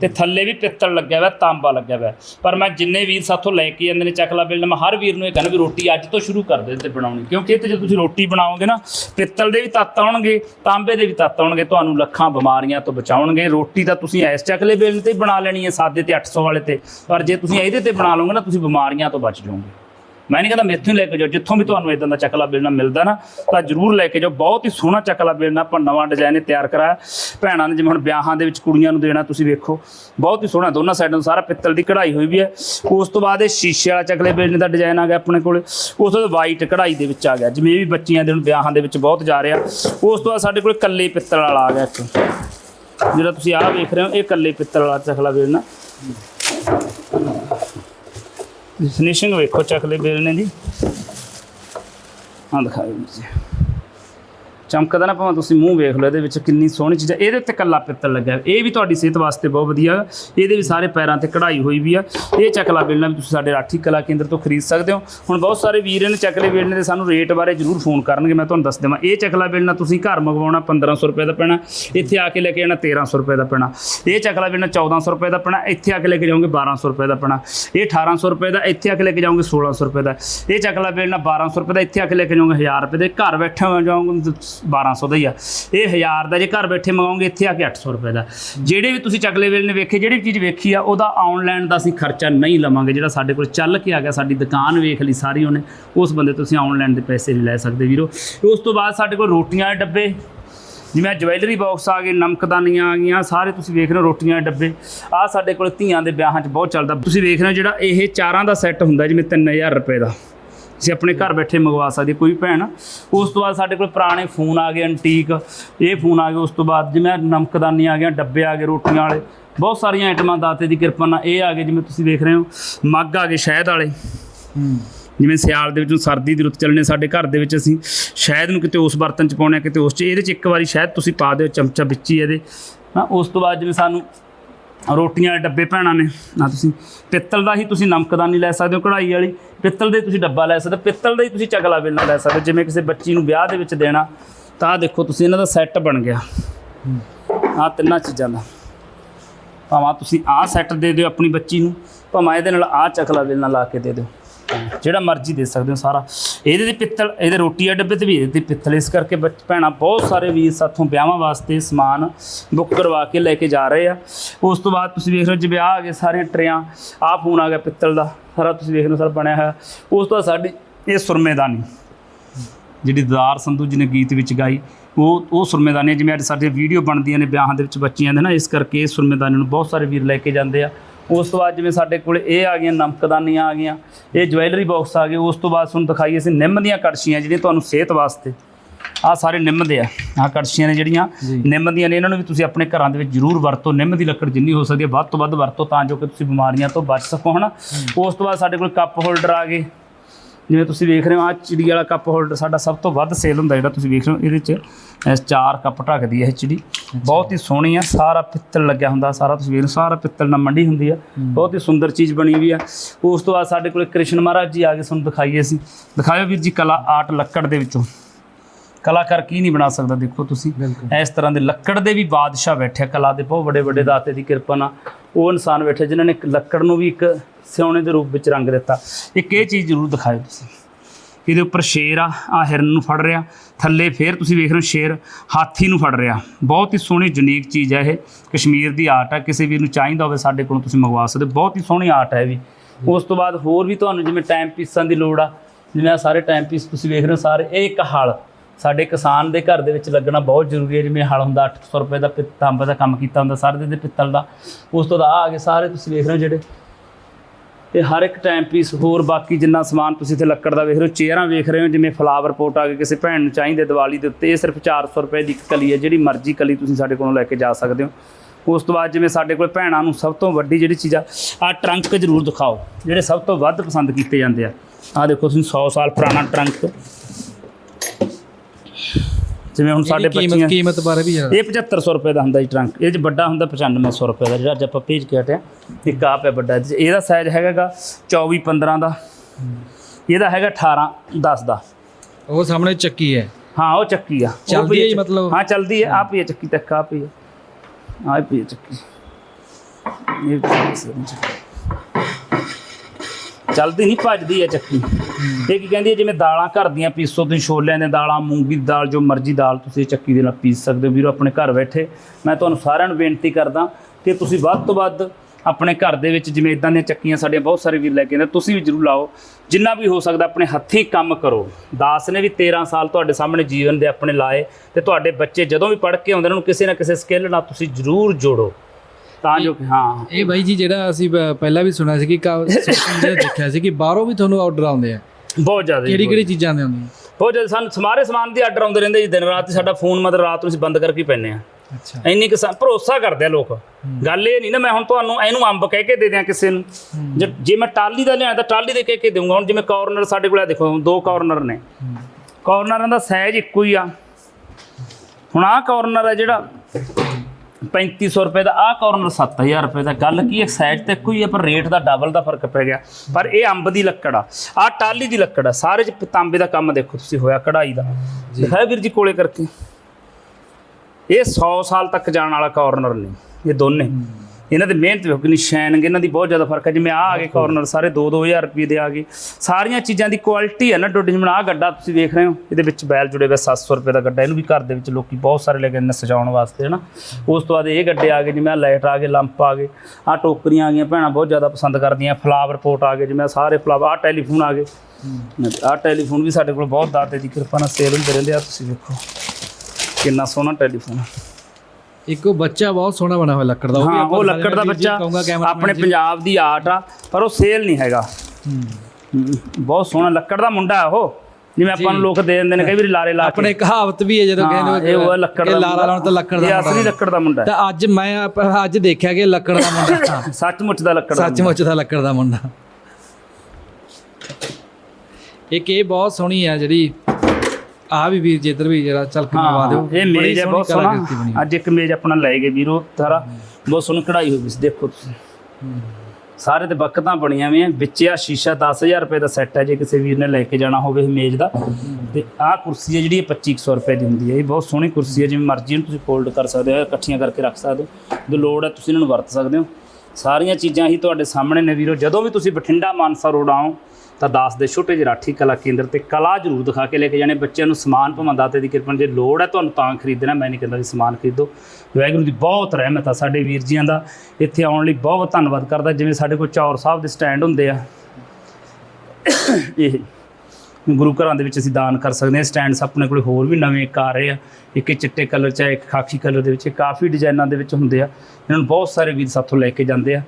ਤੇ ਥੱਲੇ ਵੀ ਪਿੱਤਲ ਲੱਗਿਆ ਹੋਇਆ, ਤਾਂਬਾ ਲੱਗਿਆ ਹੋਇਆ। ਪਰ ਮੈਂ ਜਿੰਨੇ ਵੀਰ ਸਾਥੋਂ ਲੈ ਕੇ ਜਾਂਦੇ ਨੇ ਚਕਲਾ ਬਿਲਡ ਮੈਂ ਹਰ ਵੀਰ ਨੂੰ ਇਹ ਕਹਿੰਦਾ ਵੀ ਰੋਟੀ ਅੱਜ ਤੋਂ ਸ਼ੁਰੂ ਕਰ ਦੇ ਤੇ ਬਣਾਉਣੀ। ਕਿਉਂਕਿ ਇਹ ਤੇ ਜੇ ਤੁਸੀਂ ਰੋਟੀ ਬਣਾਓਗੇ ਨਾ, ਪਿੱਤਲ ਦੇ ਵੀ ਤੱਤ ਆਉਣਗੇ, ਤਾਂਬੇ ਦੇ ਵੀ ਤੱਤ ਆਉਣਗੇ, ਤੁਹਾਨੂੰ ਲੱਖਾਂ ਬਿਮਾਰੀਆਂ ਤੋਂ ਬਚਾਉਣਗੇ। ਰੋਟੀ ਤਾਂ ਤੁਸੀਂ ਇਸ ਚਕਲੇ ਬਿਲਡ ਤੇ ਬਣਾ ਲੈਣੀ ਹੈ, ਸਾਦੇ ਤੇ 800 ਵਾਲੇ ਤੇ। ਪਰ ਜੇ ਤੁਸੀਂ ਇਹਦੇ ਤੇ ਬਣਾ ਲਓਗੇ ਨਾ, ਤੁਸੀਂ ਬਿਮਾਰੀਆਂ ਤੋਂ ਬਚ ਜਾਓਗੇ। ਮੈਂ ਨਹੀਂ ਕਹਿੰਦਾ ਮੇਥੋਂ ਹੀ ਲੈ ਕੇ ਜਾਓ, ਜਿੱਥੋਂ ਵੀ ਤੁਹਾਨੂੰ ਇਦਾਂ ਦਾ ਚਕਲਾ ਬਿਲਣਾ ਮਿਲਦਾ ਨਾ, ਤਾਂ ਜਰੂਰ ਲੈ ਕੇ ਜਾਓ। ਬਹੁਤ ਹੀ ਸੋਹਣਾ ਚਕਲਾ ਬਿਲਣਾ ਆਪਾਂ ਨਵਾਂ ਡਿਜ਼ਾਈਨ ਤਿਆਰ ਕਰਾਇਆ। ਭੈਣਾਂ ਨੇ ਜਿਵੇਂ ਹੁਣ ਵਿਆਹਾਂ ਦੇ ਵਿੱਚ ਕੁੜੀਆਂ ਨੂੰ ਦੇਣਾ, ਤੁਸੀਂ ਵੇਖੋ। ਬਹੁਤ ਹੀ ਸੋਹਣਾ, ਦੋਨਾਂ ਸਾਈਡਾਂ ਤੋਂ ਸਾਰਾ ਪਿੱਤਲ ਦੀ ਕਢਾਈ ਹੋਈ ਵੀ ਹੈ। ਉਸ ਤੋਂ ਬਾਅਦ ਇਹ ਸ਼ੀਸ਼ੇ ਵਾਲਾ ਚਕਲੇ ਬਿਲਣੇ ਦਾ ਡਿਜ਼ਾਈਨ ਆ ਗਿਆ ਆਪਣੇ ਕੋਲ। ਉਸ ਤੋਂ ਬਾਅਦ ਵਾਈਟ ਕਢਾਈ ਦੇ ਵਿੱਚ ਆ ਗਿਆ। ਜਿਵੇਂ ਵੀ ਬੱਚੀਆਂ ਦੇ ਹੁਣ ਵਿਆਹਾਂ ਦੇ ਵਿੱਚ ਬਹੁਤ ਜਾ ਰਿਹਾ। ਉਸ ਤੋਂ ਬਾਅਦ ਸਾਡੇ ਕੋਲ ਕੱਲੇ ਪਿੱਤਲ ਵਾਲਾ ਆ ਗਿਆ ਇੱਕ। ਜਿਹੜਾ ਤੁਸੀਂ ਆਹ ਵੇਖ ਰਹੇ ਹੋ, ਇਹ ਕੱਲੇ ਪਿੱਤਲ ਵਾਲਾ ਚਕਲਾ ਬਿਲਣਾ ਫਿਨਿਸ਼ਿੰਗ ਵੇਖੋ ਚੱਕ ਚਕਲੇ ਬੇਲਣੇ ਦੀ ਹਾਂ ਦਿਖਾਓ ਜੀ। ਚਮਕਦਾ ਨਾ ਭਾਵੇਂ ਤੁਸੀਂ ਮੂੰਹ ਵੇਖ ਲਓ, ਇਹਦੇ ਵਿੱਚ ਕਿੰਨੀ ਸੋਹਣੀ ਚੀਜ਼ ਹੈ ਇਹਦੇ ਉੱਤੇ ਕੱਲਾ ਪਿੱਤਲ ਲੱਗਾ ਇਹ ਵੀ ਤੁਹਾਡੀ ਸਿਹਤ ਵਾਸਤੇ ਬਹੁਤ ਵਧੀਆ। ਇਹਦੇ ਵੀ ਸਾਰੇ ਪੈਰਾਂ ਤੇ ਕਢਾਈ ਹੋਈ ਵੀ ਆ। ਇਹ ਚਕਲਾ ਬੇਲਣਾ ਵੀ ਤੁਸੀਂ ਸਾਡੇ ਰਾਠੀ ਕਲਾ ਕੇਂਦਰ ਤੋਂ ਖਰੀਦ ਸਕਦੇ ਹੋ। ਹੁਣ ਬਹੁਤ ਸਾਰੇ ਵੀਰ ਨੇ ਚਕਲੇ ਬੇਲਣੇ ਦੇ ਸਾਨੂੰ ਰੇਟ ਬਾਰੇ ਜ਼ਰੂਰ ਫੋਨ ਕਰਨਗੇ, ਮੈਂ ਤੁਹਾਨੂੰ ਦੱਸ ਦੇਵਾਂ। ਇਹ ਚਕਲਾ ਬੇਲਣਾ ਤੁਸੀਂ ਘਰ ਮੰਗਵਾਉਣਾ 1500 ਰੁਪਏ ਦਾ ਪੈਣਾ, ਇੱਥੇ ਆ ਕੇ ਲੈ ਕੇ ਜਾਣਾ 1300 ਰੁਪਏ ਦਾ ਪੈਣਾ। ਇਹ ਚਕਲਾ ਬੇਲਣਾ 1400 ਰੁਪਏ ਦਾ ਪੈਣਾ, ਇੱਥੇ ਆ ਕੇ ਲੈ ਕੇ ਜਾਓਗੇ 1200 ਰੁਪਏ ਦਾ ਪੈਣਾ। ਇਹ 1800 ਰੁਪਏ ਦਾ, ਇੱਥੇ ਆ ਕੇ ਲੈ ਕੇ ਜਾਓਗੇ 1600 ਰੁਪਏ ਦਾ। ਇਹ ਚਕਲਾ ਬੇਲਣਾ 1200 ਰੁਪਏ ਦਾ, ਇੱਥੇ ਆ ਕੇ ਲੈ ਕੇ ਜਾਓਗੇ 1000 ਰੁਪਏ ਦੇ। ਘਰ ਬੈਠੇ ਹੋ ਜਾਓਗੇ 1200 ਦਾ ਹੀ ਆ। ਇਹ 1000 ਦਾ ਜੇ ਘਰ ਬੈਠੇ ਮੰਗਾਓਗੇ ਇੱਥੇ ਆ ਕੇ 800 ਰੁਪਏ ਦਾ। ਜਿਹੜੇ ਵੀ ਤੁਸੀਂ ਚਕਲੇ ਵੇਲੇ ਨੇ ਵੇਖੇ, ਜਿਹੜੀ ਵੀ ਚੀਜ਼ ਵੇਖੀ ਆ, ਉਹਦਾ ਆਨਲਾਈਨ ਦਾ ਅਸੀਂ ਖਰਚਾ ਨਹੀਂ ਲਵਾਂਗੇ। ਜਿਹੜਾ ਸਾਡੇ ਕੋਲ ਚੱਲ ਕੇ ਆ ਗਿਆ, ਸਾਡੀ ਦੁਕਾਨ ਵੇਖ ਲਈ ਸਾਰੀ ਉਹਨੇ, ਉਸ ਬੰਦੇ ਤੁਸੀਂ ਅਸੀਂ ਆਨਲਾਈਨ ਦੇ ਪੈਸੇ ਨਹੀਂ ਲੈ ਸਕਦੇ ਵੀਰੋ। ਉਸ ਤੋਂ ਬਾਅਦ ਸਾਡੇ ਕੋਲ ਰੋਟੀਆਂ ਦੇ ਡੱਬੇ, ਜਿਵੇਂ ਜਵੈਲਰੀ ਬਾਕਸ ਆ ਗਏ, ਨਮਕਦਾਨੀਆਂ ਆ ਗਈਆਂ, ਸਾਰੇ ਤੁਸੀਂ ਵੇਖ ਰਹੇ ਹੋ ਰੋਟੀਆਂ ਦੇ ਡੱਬੇ। ਆ ਸਾਡੇ ਕੋਲ ਧੀਆਂ ਦੇ ਵਿਆਹਾਂ 'ਚ ਬਹੁਤ ਚੱਲਦਾ। ਤੁਸੀਂ ਵੇਖ ਰਹੇ ਹੋ ਜਿਹੜਾ ਇਹ ਚਾਰਾਂ ਦਾ ਸੈੱਟ ਹੁੰਦਾ, ਜਿਵੇਂ 3000 ਰੁਪਏ ਦਾ। ਤੁਸੀਂ ਆਪਣੇ ਘਰ ਬੈਠੇ ਮੰਗਵਾ ਸਕਦੇ ਕੋਈ ਭੈਣ। ਉਸ ਤੋਂ ਬਾਅਦ ਸਾਡੇ ਕੋਲ ਪੁਰਾਣੇ ਫੋਨ ਆ ਗਏ ਐਂਟੀਕ ਇਹ ਫੋਨ ਆ ਗਏ ਉਸ ਤੋਂ ਬਾਅਦ ਜਿਵੇਂ ਨਮਕਦਾਨੀ ਆ ਗਿਆ ਡੱਬੇ ਆ ਗਏ ਰੋਟੀਆਂ ਵਾਲੇ। ਬਹੁਤ ਸਾਰੀਆਂ ਆਈਟਮਾਂ ਦਾਤੇ ਦੀ ਕਿਰਪਾ ਨਾਲ ਇਹ ਆ ਗਏ ਜਿਵੇਂ ਤੁਸੀਂ ਵੇਖ ਰਹੇ ਹੋ। ਮੱਗ ਆ ਗਏ ਸ਼ਹਿਦ ਵਾਲੇ। ਜਿਵੇਂ ਸਿਆਲ ਦੇ ਵਿੱਚ ਸਰਦੀ ਦੀ ਰੁੱਤ ਚੱਲਣੇ ਸਾਡੇ ਘਰ ਦੇ ਵਿੱਚ ਅਸੀਂ ਸ਼ਹਿਦ ਨੂੰ ਕਿਤੇ ਉਸ ਬਰਤਨ ਚ ਪਾਉਣੇ ਕਿਤੇ ਉਸ ਚ। ਇਹਦੇ ਚ ਇੱਕ ਵਾਰੀ ਸ਼ਹਿਦ ਤੁਸੀਂ ਪਾ ਦਿਓ ਚਮਚਾ ਵਿੱਚ ਹੀ ਇਹਦੇ। ਹਾਂ ਉਸ ਤੋਂ ਬਾਅਦ ਜਿਵੇਂ ਸਾਨੂੰ ਰੋਟੀਆਂ ਦੇ ਡੱਬੇ ਭੈਣਾਂ ਨੇ, ਨਾ ਤੁਸੀਂ। ਪਿੱਤਲ ਦਾ ਹੀ ਤੁਸੀਂ ਨਮਕਦਾਨੀ ਲੈ ਸਕਦੇ ਹੋ ਕਢਾਈ ਵਾਲੀ। ਪਿੱਤਲ ਦੇ ਤੁਸੀਂ ਡੱਬਾ ਲੈ ਸਕਦੇ ਹੋ, ਪਿੱਤਲ ਦਾ ਹੀ ਤੁਸੀਂ ਚਕਲਾ ਵੇਲਣਾ ਲੈ ਸਕਦੇ ਹੋ। ਜਿਵੇਂ ਕਿਸੇ ਬੱਚੀ ਨੂੰ ਵਿਆਹ ਦੇ ਵਿੱਚ ਦੇਣਾ, ਤਾਂ ਆਹ ਦੇਖੋ ਤੁਸੀਂ ਇਹਨਾਂ ਦਾ ਸੈੱਟ ਬਣ ਗਿਆ। ਆਹ ਤਿੰਨਾਂ ਚੀਜ਼ਾਂ ਦਾ। ਭਾਵੇਂ ਤੁਸੀਂ ਆਹ ਸੈੱਟ ਦੇ ਦਿਓ ਆਪਣੀ ਬੱਚੀ ਨੂੰ, ਭਾਵੇਂ ਇਹਦੇ ਨਾਲ ਆਹ ਚਕਲਾ ਵੇਲਣਾ ਲਾ ਕੇ ਦੇ ਦਿਓ। ਜਿਹੜਾ ਮਰਜ਼ੀ ਦੇ ਸਕਦੇ ਹੋ ਸਾਰਾ। ਇਹਦੇ ਤੇ ਪਿੱਤਲ, ਇਹਦੇ ਰੋਟੀ ਆ ਡੱਬੇ ਤੇ ਵੀ ਇਹਦੇ ਤੇ ਪਿੱਤਲ। ਇਸ ਕਰਕੇ ਬੱਚ- ਭੈਣਾਂ, ਬਹੁਤ ਸਾਰੇ ਵੀਰ ਸਾਥੋਂ ਵਿਆਹਾਂ ਵਾਸਤੇ ਸਮਾਨ ਬੁੱਕ ਕਰਵਾ ਕੇ ਲੈ ਕੇ ਜਾ ਰਹੇ ਆ। ਉਸ ਤੋਂ ਬਾਅਦ ਤੁਸੀਂ ਵੇਖ ਰਹੇ ਹੋ ਜਿਵੇਂ ਆ ਗਏ ਸਾਰੀਆਂ ਟਰਿਆਂ, ਆਹ ਫੋਨ ਆ ਗਿਆ ਪਿੱਤਲ ਦਾ। ਸਾਰਾ ਤੁਸੀਂ ਵੇਖ ਰਹੇ ਹੋ ਸਰ ਬਣਿਆ ਹੋਇਆ। ਉਸ ਤੋਂ ਬਾਅਦ ਸਾਡੀ ਇਹ ਸੁਰਮੇਦਾਨੀ, ਜਿਹੜੀ ਦਾਰ ਸੰਧੂ ਜੀ ਨੇ ਗੀਤ ਵਿੱਚ ਗਾਈ, ਉਹ ਉਹ ਸੁਰਮੇਦਾਨੀ ਜਿਵੇਂ ਅੱਜ ਸਾਡੀਆਂ ਵੀਡੀਓ ਬਣਦੀਆਂ ਨੇ ਵਿਆਹਾਂ ਦੇ ਵਿੱਚ ਬੱਚੀਆਂ ਦੇ ਨਾ, ਇਸ ਕਰਕੇ ਇਹ ਸੁਰਮੇਦਾਨੀ ਨੂੰ ਬਹੁਤ ਸਾਰੇ ਵੀਰ ਲੈ ਕੇ ਜਾਂਦੇ ਆ। ਉਸ ਤੋਂ ਬਾਅਦ ਜਿਵੇਂ ਸਾਡੇ ਕੋਲ ਇਹ ਆ ਗਈਆਂ ਨਮਕਦਾਨੀਆਂ ਆ ਗਈਆਂ ਇਹ ਜਵੈਲਰੀ ਬਾਕਸ ਆ ਗਏ ਉਸ ਤੋਂ ਬਾਅਦ ਤੁਹਾਨੂੰ ਦਿਖਾਈਏ ਅਸੀਂ ਨਿੰਮ ਦੀਆਂ ਕੜਛੀਆਂ ਜਿਹੜੀਆਂ ਤੁਹਾਨੂੰ ਸਿਹਤ ਵਾਸਤੇ। ਆ ਸਾਰੇ ਨਿੰਮ ਦੇ ਆ ਆ ਕੜਛੀਆਂ ਨੇ ਜਿਹੜੀਆਂ। ਨਿੰਮ ਦੀਆਂ ਨੇ ਇਹਨਾਂ ਨੂੰ ਵੀ ਤੁਸੀਂ ਆਪਣੇ ਘਰਾਂ ਦੇ ਵਿੱਚ ਜ਼ਰੂਰ ਵਰਤੋ ਨਿੰਮ ਦੀ ਲੱਕੜ ਜਿੰਨੀ ਹੋ ਸਕਦੀ ਹੈ ਵੱਧ ਤੋਂ ਵੱਧ ਵਰਤੋ ਤਾਂ ਜੋ ਕਿ ਤੁਸੀਂ ਬਿਮਾਰੀਆਂ ਤੋਂ ਬਚ ਸਕੋ ਹਨਾ? ਉਸ ਤੋਂ ਬਾਅਦ ਸਾਡੇ ਕੋਲ ਕੱਪ ਹੋਲਡਰ ਆ ਗਏ ਜਿਵੇਂ ਤੁਸੀਂ ਵੇਖ ਰਹੇ ਹੋ ਆ ਚਿੜੀ ਵਾਲਾ ਕੱਪ ਹੋਲਡਰ ਸਾਡਾ ਸਭ ਤੋਂ ਵੱਧ ਸੇਲ ਹੁੰਦਾ ਜਿਹੜਾ ਤੁਸੀਂ ਵੇਖ ਰਹੇ ਹੋ ਇਹਦੇ 'ਚ ਇਸ ਚਾਰ ਕੱਪ ਢੱਕਦੀ ਹੈ ਇਹ ਚਿੜੀ। ਬਹੁਤ ਹੀ ਸੋਹਣੀ ਆ ਸਾਰਾ ਪਿੱਤਲ ਲੱਗਿਆ ਹੁੰਦਾ ਸਾਰਾ ਤੁਸੀਂ ਵੇਖ ਸਾਰਾ ਪਿੱਤਲ ਨਾਲ ਮੰਡੀ ਹੁੰਦੀ ਆ। ਬਹੁਤ ਹੀ ਸੁੰਦਰ ਚੀਜ਼ ਬਣੀ ਵੀ ਆ। ਉਸ ਤੋਂ ਬਾਅਦ ਸਾਡੇ ਕੋਲ ਕ੍ਰਿਸ਼ਨ ਮਹਾਰਾਜ ਜੀ ਆ ਕੇ ਤੁਹਾਨੂੰ ਦਿਖਾਈਏ ਅਸੀਂ। ਦਿਖਾਇਓ ਵੀਰ ਜੀ ਕਲਾ ਆਰਟ ਲੱਕੜ ਦੇ ਵਿੱਚੋਂ। ਕਲਾਕਾਰ ਕੀ ਨਹੀਂ ਬਣਾ ਸਕਦਾ ਦੇਖੋ ਤੁਸੀਂ। ਇਸ ਤਰ੍ਹਾਂ ਦੇ ਲੱਕੜ ਦੇ ਵੀ ਬਾਦਸ਼ਾਹ ਬੈਠੇ ਕਲਾ ਦੇ ਬਹੁਤ ਵੱਡੇ ਵੱਡੇ ਦਾਤੇ ਦੀ ਕਿਰਪਾ ਨਾਲ। ਉਹ ਇਨਸਾਨ ਬੈਠੇ ਜਿਨ੍ਹਾਂ ਨੇ ਲੱਕੜ ਨੂੰ ਵੀ ਇੱਕ ਸਿਉਣੇ ਦੇ ਰੂਪ ਵਿੱਚ ਰੰਗ ਦਿੱਤਾ। ਇੱਕ ਇਹ ਚੀਜ਼ ਜ਼ਰੂਰ ਦਿਖਾਇਓ ਤੁਸੀਂ। ਇਹਦੇ ਉੱਪਰ ਸ਼ੇਰ ਆ ਆ ਹਿਰਨ ਨੂੰ ਫੜ ਰਿਹਾ। ਥੱਲੇ ਫੇਰ ਤੁਸੀਂ ਵੇਖ ਰਹੇ ਹੋ ਸ਼ੇਰ ਹਾਥੀ ਨੂੰ ਫੜ ਰਿਹਾ। ਬਹੁਤ ਹੀ ਸੋਹਣੀ, ਯੂਨੀਕ ਚੀਜ਼ ਹੈ ਇਹ। ਕਸ਼ਮੀਰ ਦੀ ਆਰਟ ਆ। ਕਿਸੇ ਵੀ ਨੂੰ ਚਾਹੀਦਾ ਹੋਵੇ ਸਾਡੇ ਕੋਲੋਂ ਤੁਸੀਂ ਮੰਗਵਾ ਸਕਦੇ ਬਹੁਤ ਹੀ ਸੋਹਣੀ ਆਰਟ ਹੈ ਇਹ ਵੀ। ਉਸ ਤੋਂ ਬਾਅਦ ਹੋਰ ਵੀ ਤੁਹਾਨੂੰ ਜਿਵੇਂ ਟਾਈਮ ਪੀਸਾਂ ਦੀ ਲੋੜ ਆ, ਜਿਵੇਂ ਆਹ ਸਾਰੇ ਟਾਈਮ ਪੀਸ ਤੁਸੀਂ ਵੇਖ ਰਹੇ ਹੋ ਸਾਰੇ, ਇਹ ਇੱਕ ਹਲ। ਸਾਡੇ ਕਿਸਾਨ ਦੇ ਘਰ ਦੇ ਵਿੱਚ ਲੱਗਣਾ ਬਹੁਤ ਜ਼ਰੂਰੀ ਹੈ। ਜਿਵੇਂ ਹਲ ਹੁੰਦਾ 800 ਰੁਪਏ ਦਾ ਪਿ- ਤਾਂਬੇ ਦਾ ਕੰਮ ਕੀਤਾ ਹੁੰਦਾ ਸਾਰੇ ਦੇ ਪਿੱਤਲ ਦਾ। ਉਸ ਤੋਂ ਬਾਅਦ ਆਹ ਆ ਗਏ ਸਾਰੇ ਤੁਸੀਂ ਵੇਖ ਰਹੇ ਹੋ ਜਿਹੜੇ ਤੇ ਹਰ ਇੱਕ ਟਾਈਮ ਪੀਸ ਹੋਰ ਬਾਕੀ ਜਿੰਨਾ ਸਮਾਨ ਤੁਸੀਂ ਇੱਥੇ ਲੱਕੜ ਦਾ ਵੇਖ ਰਹੇ ਹੋ, ਚੇਅਰਾਂ ਵੇਖ ਰਹੇ ਹੋ, ਜਿਵੇਂ ਫਲਾਵਰ ਪੋਟ ਆ ਕੇ ਕਿਸੇ ਭੈਣ ਨੂੰ ਚਾਹੀਦੇ ਦੀਵਾਲੀ ਦੇ ਉੱਤੇ, ਇਹ ਸਿਰਫ 400 ਰੁਪਏ ਦੀ ਇੱਕ ਕਲੀ ਹੈ, ਜਿਹੜੀ ਮਰਜ਼ੀ ਕਲੀ ਤੁਸੀਂ ਸਾਡੇ ਕੋਲੋਂ ਲੈ ਕੇ ਜਾ ਸਕਦੇ ਹੋ। ਉਸ ਤੋਂ ਬਾਅਦ ਜਿਵੇਂ ਸਾਡੇ ਕੋਲ ਭੈਣਾਂ ਨੂੰ ਸਭ ਤੋਂ ਵੱਡੀ ਜਿਹੜੀ ਚੀਜ਼ ਆ ਆ ਟਰੰਕ ਜ਼ਰੂਰ ਦਿਖਾਓ, ਜਿਹੜੇ ਸਭ ਤੋਂ ਵੱਧ ਪਸੰਦ ਕੀਤੇ ਜਾਂਦੇ ਆ। ਆ ਦੇਖੋ ਤੁਸੀਂ 100 ਸਾਲ ਪੁਰਾਣਾ ਟਰੰਕ ਜਿਵੇਂ ਹੁਣ ਸਾਡੇ ਬੱਚੀਆਂ ਕੀਮਤ ਬਾਰੇ ਵੀ ਜਰਾ। ਇਹ 7500 ਰੁਪਏ ਦਾ ਹੁੰਦਾ ਜੀ ਟਰੰਕ ਇਹ ਚ ਵੱਡਾ ਹੁੰਦਾ 9500 ਰੁਪਏ ਦਾ ਜਿਹੜਾ ਅੱਜ ਆਪਾਂ ਭੇਜ ਕੇ ਹਟਿਆ ਇੱਕ ਆਪ ਹੈ ਵੱਡਾ। ਇਹਦੇ ਸਾਈਜ਼ ਹੈਗਾਗਾ 24 15 ਦਾ। ਇਹਦਾ ਹੈਗਾ 18 10 ਦਾ। ਉਹ ਸਾਹਮਣੇ ਚੱਕੀ ਹੈ। ਹਾਂ ਉਹ ਚੱਕੀ ਆ। ਚੱਲਦੀ ਹੈ ਮਤਲਬ? ਹਾਂ ਚੱਲਦੀ ਹੈ। ਆ ਪਈ ਹੈ ਚੱਕੀ ਤੱਕ ਆ ਪਈ ਹੈ। ਆ ਪਈ ਹੈ ਚੱਕੀ। ਇਹ ਸਾਰੀ ਚੱਕੀ। ਚੱਲਦੀ ਨਹੀਂ, ਭੱਜਦੀ ਹੈ ਚੱਕੀ। ਇਹ ਕੀ ਕਹਿੰਦੀ ਹੈ ਜਿਵੇਂ ਦਾਲਾਂ ਘਰ ਦੀਆਂ ਪੀਸੋ, ਤੁਸੀਂ ਛੋਲਿਆਂ ਦੀਆਂ ਦਾਲਾਂ, ਮੂੰਗੀ ਦੀ ਦਾਲ, ਜੋ ਮਰਜ਼ੀ ਦਾਲ ਤੁਸੀਂ ਚੱਕੀ ਦੇ ਨਾਲ ਪੀਸ ਸਕਦੇ ਹੋ। ਵੀਰੋ, ਆਪਣੇ ਘਰ ਬੈਠੇ ਮੈਂ ਤੁਹਾਨੂੰ ਸਾਰਿਆਂ ਨੂੰ ਬੇਨਤੀ ਕਰਦਾ ਕਿ ਤੁਸੀਂ ਵੱਧ ਤੋਂ ਵੱਧ ਆਪਣੇ ਘਰ ਦੇ ਵਿੱਚ, ਜਿਵੇਂ ਇਦਾਂ ਦੀਆਂ ਚੱਕੀਆਂ ਸਾਡੀਆਂ ਬਹੁਤ ਸਾਰੇ ਵੀਰ ਲੈ ਕੇ ਆਉਂਦੇ ਤੁਸੀਂ ਵੀ ਜ਼ਰੂਰ ਲਾਓ। ਜਿੰਨਾ ਵੀ ਹੋ ਸਕਦਾ ਆਪਣੇ ਹੱਥੀਂ ਕੰਮ ਕਰੋ। ਦਾਸ ਨੇ ਵੀ 13 ਸਾਲ ਤੁਹਾਡੇ ਸਾਹਮਣੇ ਜੀਵਨ ਦੇ ਆਪਣੇ ਲਾਏ ਤੇ ਤੁਹਾਡੇ ਬੱਚੇ ਜਦੋਂ ਵੀ ਪੜ੍ਹ ਕੇ ਆਉਂਦੇ ਉਹਨਾਂ ਨੂੰ ਕਿਸੇ ਨਾ ਕਿਸੇ ਸਕਿੱਲ ਨਾਲ ਤੁਸੀਂ ਜ਼ਰੂਰ ਜੋੜੋ। ਤਾਂ ਜੋ ਕਿ ਹਾਂ। ਇਹ ਬਾਈ ਜੀ ਜਿਹੜਾ ਅਸੀਂ ਪ- ਪਹਿਲਾਂ ਵੀ ਸੁਣਿਆ ਸੀ ਕਿ ਸੋਸ਼ਲ ਮੀਡੀਆ [LAUGHS] ਦੇਖਿਆ ਸੀ ਕਿ ਬਾਹਰੋਂ ਵੀ ਤੁਹਾਨੂੰ ਆਰਡਰ ਆਉਂਦੇ ਆ। ਬਹੁਤ ਜ਼ਿਆਦਾ ਜੀ, ਕਿਹੜੀ ਬਹੁਤ ਕਿਹੜੀ ਚੀਜ਼ਾਂ ਦੇ ਆਉਂਦੀਆਂ ਬਹੁਤ ਜ਼ਿਆਦਾ ਸਾਨੂੰ ਸਮਾਰੇ ਸਮਾਨ ਦੀ ਆਰਡਰ ਆਉਂਦੇ ਰਹਿੰਦੇ ਜੀ ਦਿਨ ਰਾਤ ਸਾਡਾ ਫੋਨ ਮਤਲਬ ਰਾਤ ਨੂੰ ਅਸੀਂ ਬੰਦ ਕਰਕੇ ਹੀ ਪੈਂਦੇ ਆ ਅੱਛਾ। ਇੰਨੀ ਕਿਸਾਨ ਭਰੋਸਾ ਕਰਦੇ ਆ ਲੋਕ। ਗੱਲ ਇਹ ਨਹੀਂ ਨਾ ਮੈਂ ਹੁਣ ਤੁਹਾਨੂੰ ਇਹਨੂੰ ਅੰਬ ਕਹਿ ਕੇ ਦੇ ਦਿਆਂ ਕਿਸੇ ਨੂੰ। ਜੇ- ਜੇ ਮੈਂ ਟਾਲੀ ਦਾ ਲਿਆ ਤਾਂ ਟਾਲੀ ਦੇ ਕਹਿ ਕੇ ਦੇਵਾਂਗਾ ਹੁਣ ਜਿਵੇਂ ਕਾਰਨਰ ਸਾਡੇ ਕੋਲ ਆ ਦੇਖੋ ਦੋ ਕਾਰਨਰ ਨੇ। ਕਾਰਨਰਾਂ ਦਾ ਸਾਈਜ਼ ਇੱਕੋ ਹੀ ਆ। ਹੁਣ ਆਹ ਕਾਰਨਰ ਆ ਜਿਹੜਾ 3500 ਰੁਪਏ ਦਾ ਆਹ ਕਾਰਨਰ 7000 ਰੁਪਏ ਦਾ। ਗੱਲ ਕੀ ਹੈ ਸਾਈਜ਼ ਤੇ ਇੱਕੋ ਹੀ ਆ ਪਰ ਰੇਟ ਦਾ ਡਬਲ ਦਾ ਫ਼ਰਕ ਪੈ ਗਿਆ। ਪਰ ਇਹ ਅੰਬ ਦੀ ਲੱਕੜ ਆ ਆਹ ਟਾਲੀ ਦੀ ਲੱਕੜ ਆ। ਸਾਰੇ ਚ ਤਾਂਬੇ ਦਾ ਕੰਮ ਦੇਖੋ ਤੁਸੀਂ ਹੋਇਆ ਕਢਾਈ ਦਾ। ਦਿਖਾਇਆ ਵੀਰ ਜੀ ਕੋਲੇ ਕਰਕੇ। ਇਹ 100 ਸਾਲ ਤੱਕ ਜਾਣ ਵਾਲਾ ਕਾਰਨਰ ਨੇ ਇਹ ਦੋਨੇ। ਇਹਨਾਂ ਦੀ ਮਿਹਨਤ ਵੇਖੋ ਕਿੰਨੀ ਸ਼ਾਈਨਿੰਗ ਇਹਨਾਂ ਦੀ ਬਹੁਤ ਜ਼ਿਆਦਾ ਫ਼ਰਕ ਹੈ। ਜਿਵੇਂ ਆ ਆ ਗਏ ਕਾਰਨਰ ਸਾਰੇ 2-2000 ਰੁਪਏ ਦੇ ਆ ਗਏ। ਸਾਰੀਆਂ ਚੀਜ਼ਾਂ ਦੀ ਕੁਆਲਿਟੀ ਹੈ ਨਾ ਡੁੱਡ ਜਿਵੇਂ ਆਹ ਗੱਡਾ ਤੁਸੀਂ ਵੇਖ ਰਹੇ ਹੋ ਇਹਦੇ ਵਿੱਚ ਬੈਲ ਜੁੜੇ ਹੋਏ 700 ਰੁਪਏ ਦਾ ਗੱਡਾ। ਇਹਨੂੰ ਵੀ ਘਰ ਦੇ ਵਿੱਚ ਲੋਕੀ ਬਹੁਤ ਸਾਰੇ ਲੈ ਕੇ ਨੇ ਸਜਾਉਣ ਵਾਸਤੇ ਹਨਾ। ਉਸ ਤੋਂ ਬਾਅਦ ਇਹ ਗੱਡੇ ਆ ਗਏ ਜਿਵੇਂ ਆਹ ਲਾਈਟ ਆ ਗਏ ਲੰਪ ਆ ਗਏ। ਆਹ ਟੋਕਰੀਆਂ ਆ ਗਈਆਂ ਭੈਣਾਂ ਬਹੁਤ ਜ਼ਿਆਦਾ ਪਸੰਦ ਕਰਦੀਆਂ। ਫਲਾਵਰ ਪੋਟ ਆ ਗਏ ਜਿਵੇਂ ਸਾਰੇ ਫਲਾਵਰ ਆਹ ਟੈਲੀਫੋਨ ਆ ਗਏ। ਆਹ ਟੈਲੀਫੋਨ ਵੀ ਸਾਡੇ ਕੋਲ ਬਹੁਤ ਦਾਤੇ ਦੀ ਕਿਰਪਾ ਨਾਲ ਸੇਲ ਹੁੰਦੇ ਰਹਿੰਦੇ ਆ। ਤੁਸੀਂ ਵੇਖੋ ਕਿੰਨਾ ਸੋਹਣਾ ਟੈਲੀਫੋਨ ਇੱਕ ਉਹ ਬੱਚਾ ਬਹੁਤ ਸੋਹਣਾ ਬਣਾ ਹੋਇਆ ਲੱਕੜ ਦਾ ਵੀ ਹਾਂ ਉਹ ਲੱਕੜ ਦਾ ਬੱਚਾ ਆਪਣੇ। ਪੰਜਾਬ ਦੀ ਆਰਟ ਆ ਪਰ ਉਹ ਸੇਲ ਨਹੀਂ ਹੈਗਾ। ਬਹੁਤ ਸੋਹਣਾ ਲੱਕੜ ਦਾ ਮੁੰਡਾ ਉਹ ਜਿਵੇਂ ਆਪਾਂ ਨੂੰ ਲੋਕ ਦੇ ਦਿੰਦੇ ਨੇ ਕਈ ਵਾਰੀ ਲਾਰੇ ਲਾ ਕੇ। ਆਪਣੇ ਕਹਾਵਤ ਵੀ ਹੈ ਜਦੋਂ ਕਹਿੰਦੇ ਇਹ ਉਹ ਲੱਕੜ ਦਾ ਲਾਰਾ ਲਾਉਣ ਤਾਂ ਲੱਕੜ ਦਾ ਇਹ ਅਸਲੀ ਲੱਕੜ ਦਾ ਮੁੰਡਾ। ਤਾਂ ਅੱਜ ਮੈਂ ਅੱਜ ਦੇਖਿਆ ਕਿ ਲੱਕੜ ਦਾ ਮੁੰਡਾ [LAUGHS] ਸੱਚਮੁੱਚ ਦਾ ਲੱਕੜ ਦਾ। ਸੱਚਮੁੱਚ ਦਾ ਲੱਕੜ ਦਾ ਮੁੰਡਾ। ਇੱਕ ਇਹ ਬਹੁਤ ਸੋਹਣੀ ਆ ਜਿਹੜੀ ਆ ਵੀ ਵੀਰ ਜੀ ਇੱਧਰ ਵੀ ਜਰਾ ਚੱਲ ਕੇ ਹਾਂ ਦਿਓ। ਇਹ ਮੇਜ਼ ਹੈ ਬਹੁਤ ਸੋਹਣਾ। ਅੱਜ ਇੱਕ ਮੇਜ਼ ਆਪਣਾ ਲੈ ਗਏ ਵੀਰੋ ਸਾਰਾ ਬਹੁਤ ਸੋਹਣੀ ਕਢਾਈ ਹੋਈ ਸੀ ਦੇਖੋ ਤੁਸੀਂ। ਸਾਰੇ ਤੇ ਬਕਤਾਂ ਬਣੀਆਂ ਹੋਈਆਂ ਵਿੱਚ ਆ ਸ਼ੀਸ਼ਾ 10000 ਰੁਪਏ ਦਾ ਸੈੱਟ ਹੈ ਜੇ ਕਿਸੇ ਵੀਰ ਨੇ ਲੈ ਕੇ ਜਾਣਾ ਹੋਵੇ ਇਹ ਮੇਜ਼ ਦਾ। ਤੇ ਆਹ ਕੁਰਸੀ ਹੈ ਜਿਹੜੀ ਇਹ 2500 ਰੁਪਏ ਦੀ ਹੁੰਦੀ ਹੈ ਇਹ ਬਹੁਤ ਸੋਹਣੀ ਕੁਰਸੀ ਹੈ ਜਿਵੇਂ ਮਰਜ਼ੀ ਇਹਨੂੰ ਤੁਸੀਂ ਫੋਲਡ ਕਰ ਸਕਦੇ ਹੋ ਇਕੱਠੀਆਂ ਕਰਕੇ ਰੱਖ ਸਕਦੇ ਹੋ। ਜਦੋਂ ਲੋੜ ਹੈ ਤੁਸੀਂ ਇਹਨਾਂ ਨੂੰ ਵਰਤ ਸਕਦੇ ਹੋ। ਸਾਰੀਆਂ ਚੀਜ਼ਾਂ ਹੀ ਤੁਹਾਡੇ ਸਾਹਮਣੇ ਨੇ ਵੀਰੋ ਜਦੋਂ ਵੀ ਤੁਸੀਂ ਬਠਿੰਡਾ ਮਾਨਸਾ ਰੋਡ ਆਓ ਤਾਂ ਦਾਸ ਦੇ ਛੋਟੇ ਜਿਹੇ ਰਾਠੀ ਕਲਾ ਕੇਂਦਰ ਤੇ ਕਲਾ ਜ਼ਰੂਰ ਦਿਖਾ ਕੇ ਲੈ ਕੇ ਜਾਣੇ। ਬੱਚਿਆਂ ਨੂੰ ਸਮਾਨ ਭਾਵੇਂ ਦਾਤੇ ਦੀ ਕਿਰਪਾ ਜੇ ਲੋੜ ਹੈ ਤੁਹਾਨੂੰ ਤਾਂ ਖਰੀਦਣਾ। ਮੈਂ ਨਹੀਂ ਕਹਿੰਦਾ ਵੀ ਸਮਾਨ ਖਰੀਦੋ। ਵਾਹਿਗੁਰੂ ਦੀ ਬਹੁਤ ਰਹਿਮਤ ਆ ਸਾਡੇ ਵੀਰ ਜੀਆਂ ਦਾ। ਇੱਥੇ ਆਉਣ ਲਈ ਬਹੁਤ ਧੰਨਵਾਦ ਕਰਦਾ। ਜਿਵੇਂ ਸਾਡੇ ਕੋਲ ਚੌਰ ਸਾਹਿਬ ਦੇ ਸਟੈਂਡ ਹੁੰਦੇ ਆ, ਇਹ ਗੁਰੂ ਘਰਾਂ ਦੇ ਵਿੱਚ ਅਸੀਂ ਦਾਨ ਕਰ ਸਕਦੇ ਹਾਂ। ਸਟੈਂਡਸ ਆਪਣੇ ਕੋਲ ਹੋਰ ਵੀ ਨਵੇਂ ਇੱਕ ਆ। ਰਹੇ ਆ ਇੱਕ ਇਹ ਚਿੱਟੇ ਕਲਰ ਚ ਹੈ ਇੱਕ ਖਾਕੀ ਕਲਰ ਦੇ ਵਿੱਚ ਕਾਫੀ ਡਿਜ਼ਾਈਨਾਂ ਦੇ ਵਿੱਚ ਹੁੰਦੇ ਆ। ਇਹਨਾਂ ਨੂੰ ਬਹੁਤ ਸਾਰੇ ਵੀਰ ਸਾਥੋਂ ਲੈ ਕੇ ਜਾਂਦੇ ਆ।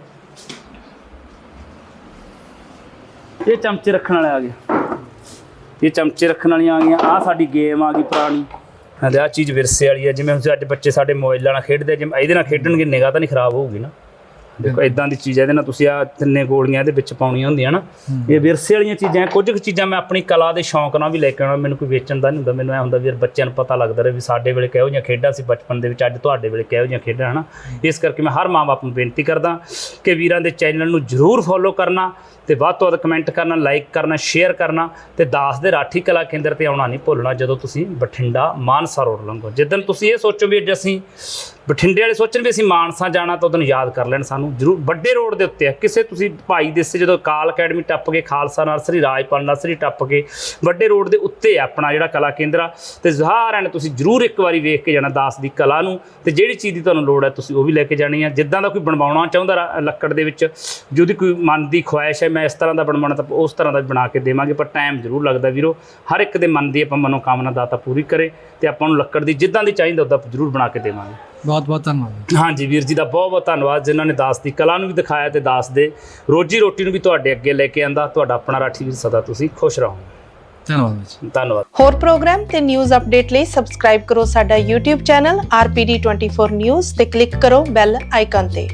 ਇਹ ਚਮਚੇ ਰੱਖਣ ਵਾਲੇ ਆ ਗਏ। ਇਹ ਚਮਚੇ ਰੱਖਣ ਵਾਲੀਆਂ ਆ ਗਈਆਂ। ਆ ਸਾਡੀ ਗੇਮ ਆ ਗਈ ਪੁਰਾਣੀ। ਹਾਂ ਆ ਚੀਜ਼ ਵਿਰਸੇ ਵਾਲੀ ਆ। ਜਿਵੇਂ ਹੁਣ ਅੱਜ ਬੱਚੇ ਸਾਡੇ ਮੋਬਾਈਲਾਂ ਨਾਲ ਖੇਡਦੇ ਆ, ਜਿਵੇਂ ਇਹਦੇ ਨਾਲ ਖੇਡਣਗੇ ਨਿਗਾਹ ਤਾਂ ਨਹੀਂ ਖਰਾਬ ਹੋਊਗੀ ਨਾ। ਦੇਖੋ ਇਦਾਂ ਦੀ ਚੀਜ਼ ਹੈ ਇਹਦੇ ਨਾਲ ਤੁਸੀਂ ਆ ਤਿੰਨੇ ਗੋਲੀਆਂ ਇਹਦੇ ਵਿੱਚ ਪਾਉਣੀਆਂ ਹੁੰਦੀਆਂ ਨਾ। ਇਹ ਵਿਰਸੇ ਵਾਲੀਆਂ ਚੀਜ਼ਾਂ। ਕੁਝ ਕੁ ਚੀਜ਼ਾਂ ਮੈਂ ਆਪਣੀ ਕਲਾ ਦੇ ਸ਼ੌਂਕ ਨਾਲ ਵੀ ਲੈ ਕੇ ਆਉਣਾ ਮੈਨੂੰ ਕੋਈ ਵੇਚਣ ਦਾ ਨਹੀਂ ਹੁੰਦਾ। ਮੈਨੂੰ ਐ ਹੁੰਦਾ ਵੀ ਯਾਰ ਬੱਚਿਆਂ ਨੂੰ ਪਤਾ ਲੱਗਦਾ ਰਹੇ ਵੀ ਸਾਡੇ ਵੇਲੇ ਕਿਹੋ ਜਿਹੀਆਂ ਖੇਡਾਂ ਸੀ ਬਚਪਨ ਦੇ ਵਿੱਚ ਅੱਜ ਤੁਹਾਡੇ ਵੇਲੇ ਕਿਹੋ ਜਿਹੀਆਂ ਖੇਡਾਂ ਹਨਾ? ਇਸ ਕਰਕੇ ਮੈਂ ਹਰ ਮਾਂ-ਬਾਪ ਨੂੰ ਬੇਨਤੀ ਕਰਦਾ ਕਿ ਵੀਰਾਂ ਦੇ ਚੈਨਲ ਨੂੰ ਜਰੂਰ ਫੋਲੋ ਕਰਨਾ ਤੇ ਵੱਧ ਤੋਂ ਵੱਧ ਕਮੈਂਟ ਕਰਨਾ ਲਾਈਕ ਕਰਨਾ ਸ਼ੇਅਰ ਕਰਨਾ ਤੇ ਦਾਸ ਦੇ ਰਾਠੀ ਕਲਾ ਕੇਂਦਰ ਤੇ ਆਉਣਾ ਨਹੀਂ ਭੁੱਲਣਾ ਜਦੋਂ ਤੁਸੀਂ ਬਠਿੰਡਾ ਮਾਨਸਾ ਰੋਡ ਲੰਘੋ। ਜਿੱਦਨ ਤੁਸੀਂ ਇਹ ਸੋਚੋ ਵੀ ਅੱਜ ਅਸੀਂ ਬਠਿੰਡੇ ਵਾਲੇ ਸੋਚਣ ਵੀ ਅਸੀਂ ਮਾਨਸਾ ਜਾਣਾ ਤਾਂ ਉਹਨੂੰ ਯਾਦ ਕਰ ਲੈਣ ਸਾਨੂੰ, ਜਰੂਰ। ਵੱਡੇ ਰੋਡ ਦੇ ਉੱਤੇ ਆ। ਕਿਸੇ ਤੁਸੀਂ ਭਾਈ ਦੇਸੇ ਜਦੋਂ ਕਾਲ ਅਕੈਡਮੀ ਟੱਪ ਕੇ ਖਾਲਸਾ ਨਰਸਰੀ, ਰਾਜਪਾਲ ਨਰਸਰੀ ਟੱਪ ਕੇ ਵੱਡੇ ਰੋਡ ਦੇ ਉੱਤੇ ਆ ਆਪਣਾ ਜਿਹੜਾ ਕਲਾ ਕੇਂਦਰ ਆ, ਤੇ ਸਾਰਿਆਂ ਨੇ ਤੁਸੀਂ ਜਰੂਰ ਇੱਕ ਵਾਰੀ ਵੇਖ ਕੇ ਜਾਣਾ ਦਾਸ ਦੀ ਕਲਾ ਨੂੰ, ਤੇ ਜਿਹੜੀ ਚੀਜ਼ ਦੀ ਤੁਹਾਨੂੰ ਲੋੜ ਹੈ ਤੁਸੀਂ ਉਹ ਵੀ ਲੈ ਕੇ ਜਾਣੀ ਆ। ਜਿੱਦਾਂ ਦਾ ਕੋਈ ਬਣਵਾਉਣਾ ਚਾਹੁੰਦਾ ਰਾ- ਲੱਕੜ ਦੇ ਵਿੱਚ, ਜਿਹਦੀ ਕੋਈ ਮਨ ਦੀ ਖੁਆਇਸ਼ ਹੈ, ਮੈਂ ਇਸ ਤਰ੍ਹਾਂ ਦਾ ਬਣਵਾਉਣਾ ਤਾਂ ਉਸ ਤਰ੍ਹਾਂ ਦਾ ਬਣਾ ਕੇ ਦੇਵਾਂਗੇ, ਪਰ ਟਾਈਮ ਜ਼ਰੂਰ ਲੱਗਦਾ ਵੀਰੋ। ਹਰ ਇੱਕ ਦੇ ਮਨ ਦੀ ਆਪਾਂ ਮਨੋਕਾਮਨਾ ਦਾਤਾ ਪੂਰੀ ਕਰੇ, ਤੇ ਆਪਾਂ ਨੂੰ ਲੱਕੜ ਦੀ ਜਿੱਦਾਂ ਦੀ ਚਾਹੀਦਾ, ਉਦਾਂ ਜ਼ਰੂਰ ਬਣਾ ਕੇ ਦੇਵਾਂਗੇ। ਬਹੁਤ ਬਹੁਤ ਧੰਨਵਾਦ। ਹਾਂਜੀ ਵੀਰ ਜੀ ਦਾ ਬਹੁਤ ਬਹੁਤ ਧੰਨਵਾਦ ਜਿਨ੍ਹਾਂ ਨੇ ਦਾਸ ਦੀ ਕਲਾ ਨੂੰ ਵੀ ਦਿਖਾਇਆ ਤੇ ਦਾਸ ਦੇ ਰੋਜੀ ਰੋਟੀ ਨੂੰ ਵੀ ਤੁਹਾਡੇ ਅੱਗੇ ਲੈ ਕੇ ਆਂਦਾ। ਤੁਹਾਡਾ ਆਪਣਾ ਰਾਠੀ ਵੀਰ ਸਦਾ ਤੁਸੀਂ ਖੁਸ਼ ਰਹੋ। ਧੰਨਵਾਦ ਜੀ। ਧੰਨਵਾਦ। ਹੋਰ ਪ੍ਰੋਗਰਾਮ ਤੇ ਨਿਊਜ਼ ਅਪਡੇਟ ਲਈ ਸਬਸਕ੍ਰਾਈਬ ਕਰੋ ਸਾਡਾ YouTube ਚੈਨਲ RPD24 News ਤੇ ਕਲਿੱਕ ਕਰੋ ਬੈਲ ਆਈਕਨ ਤੇ।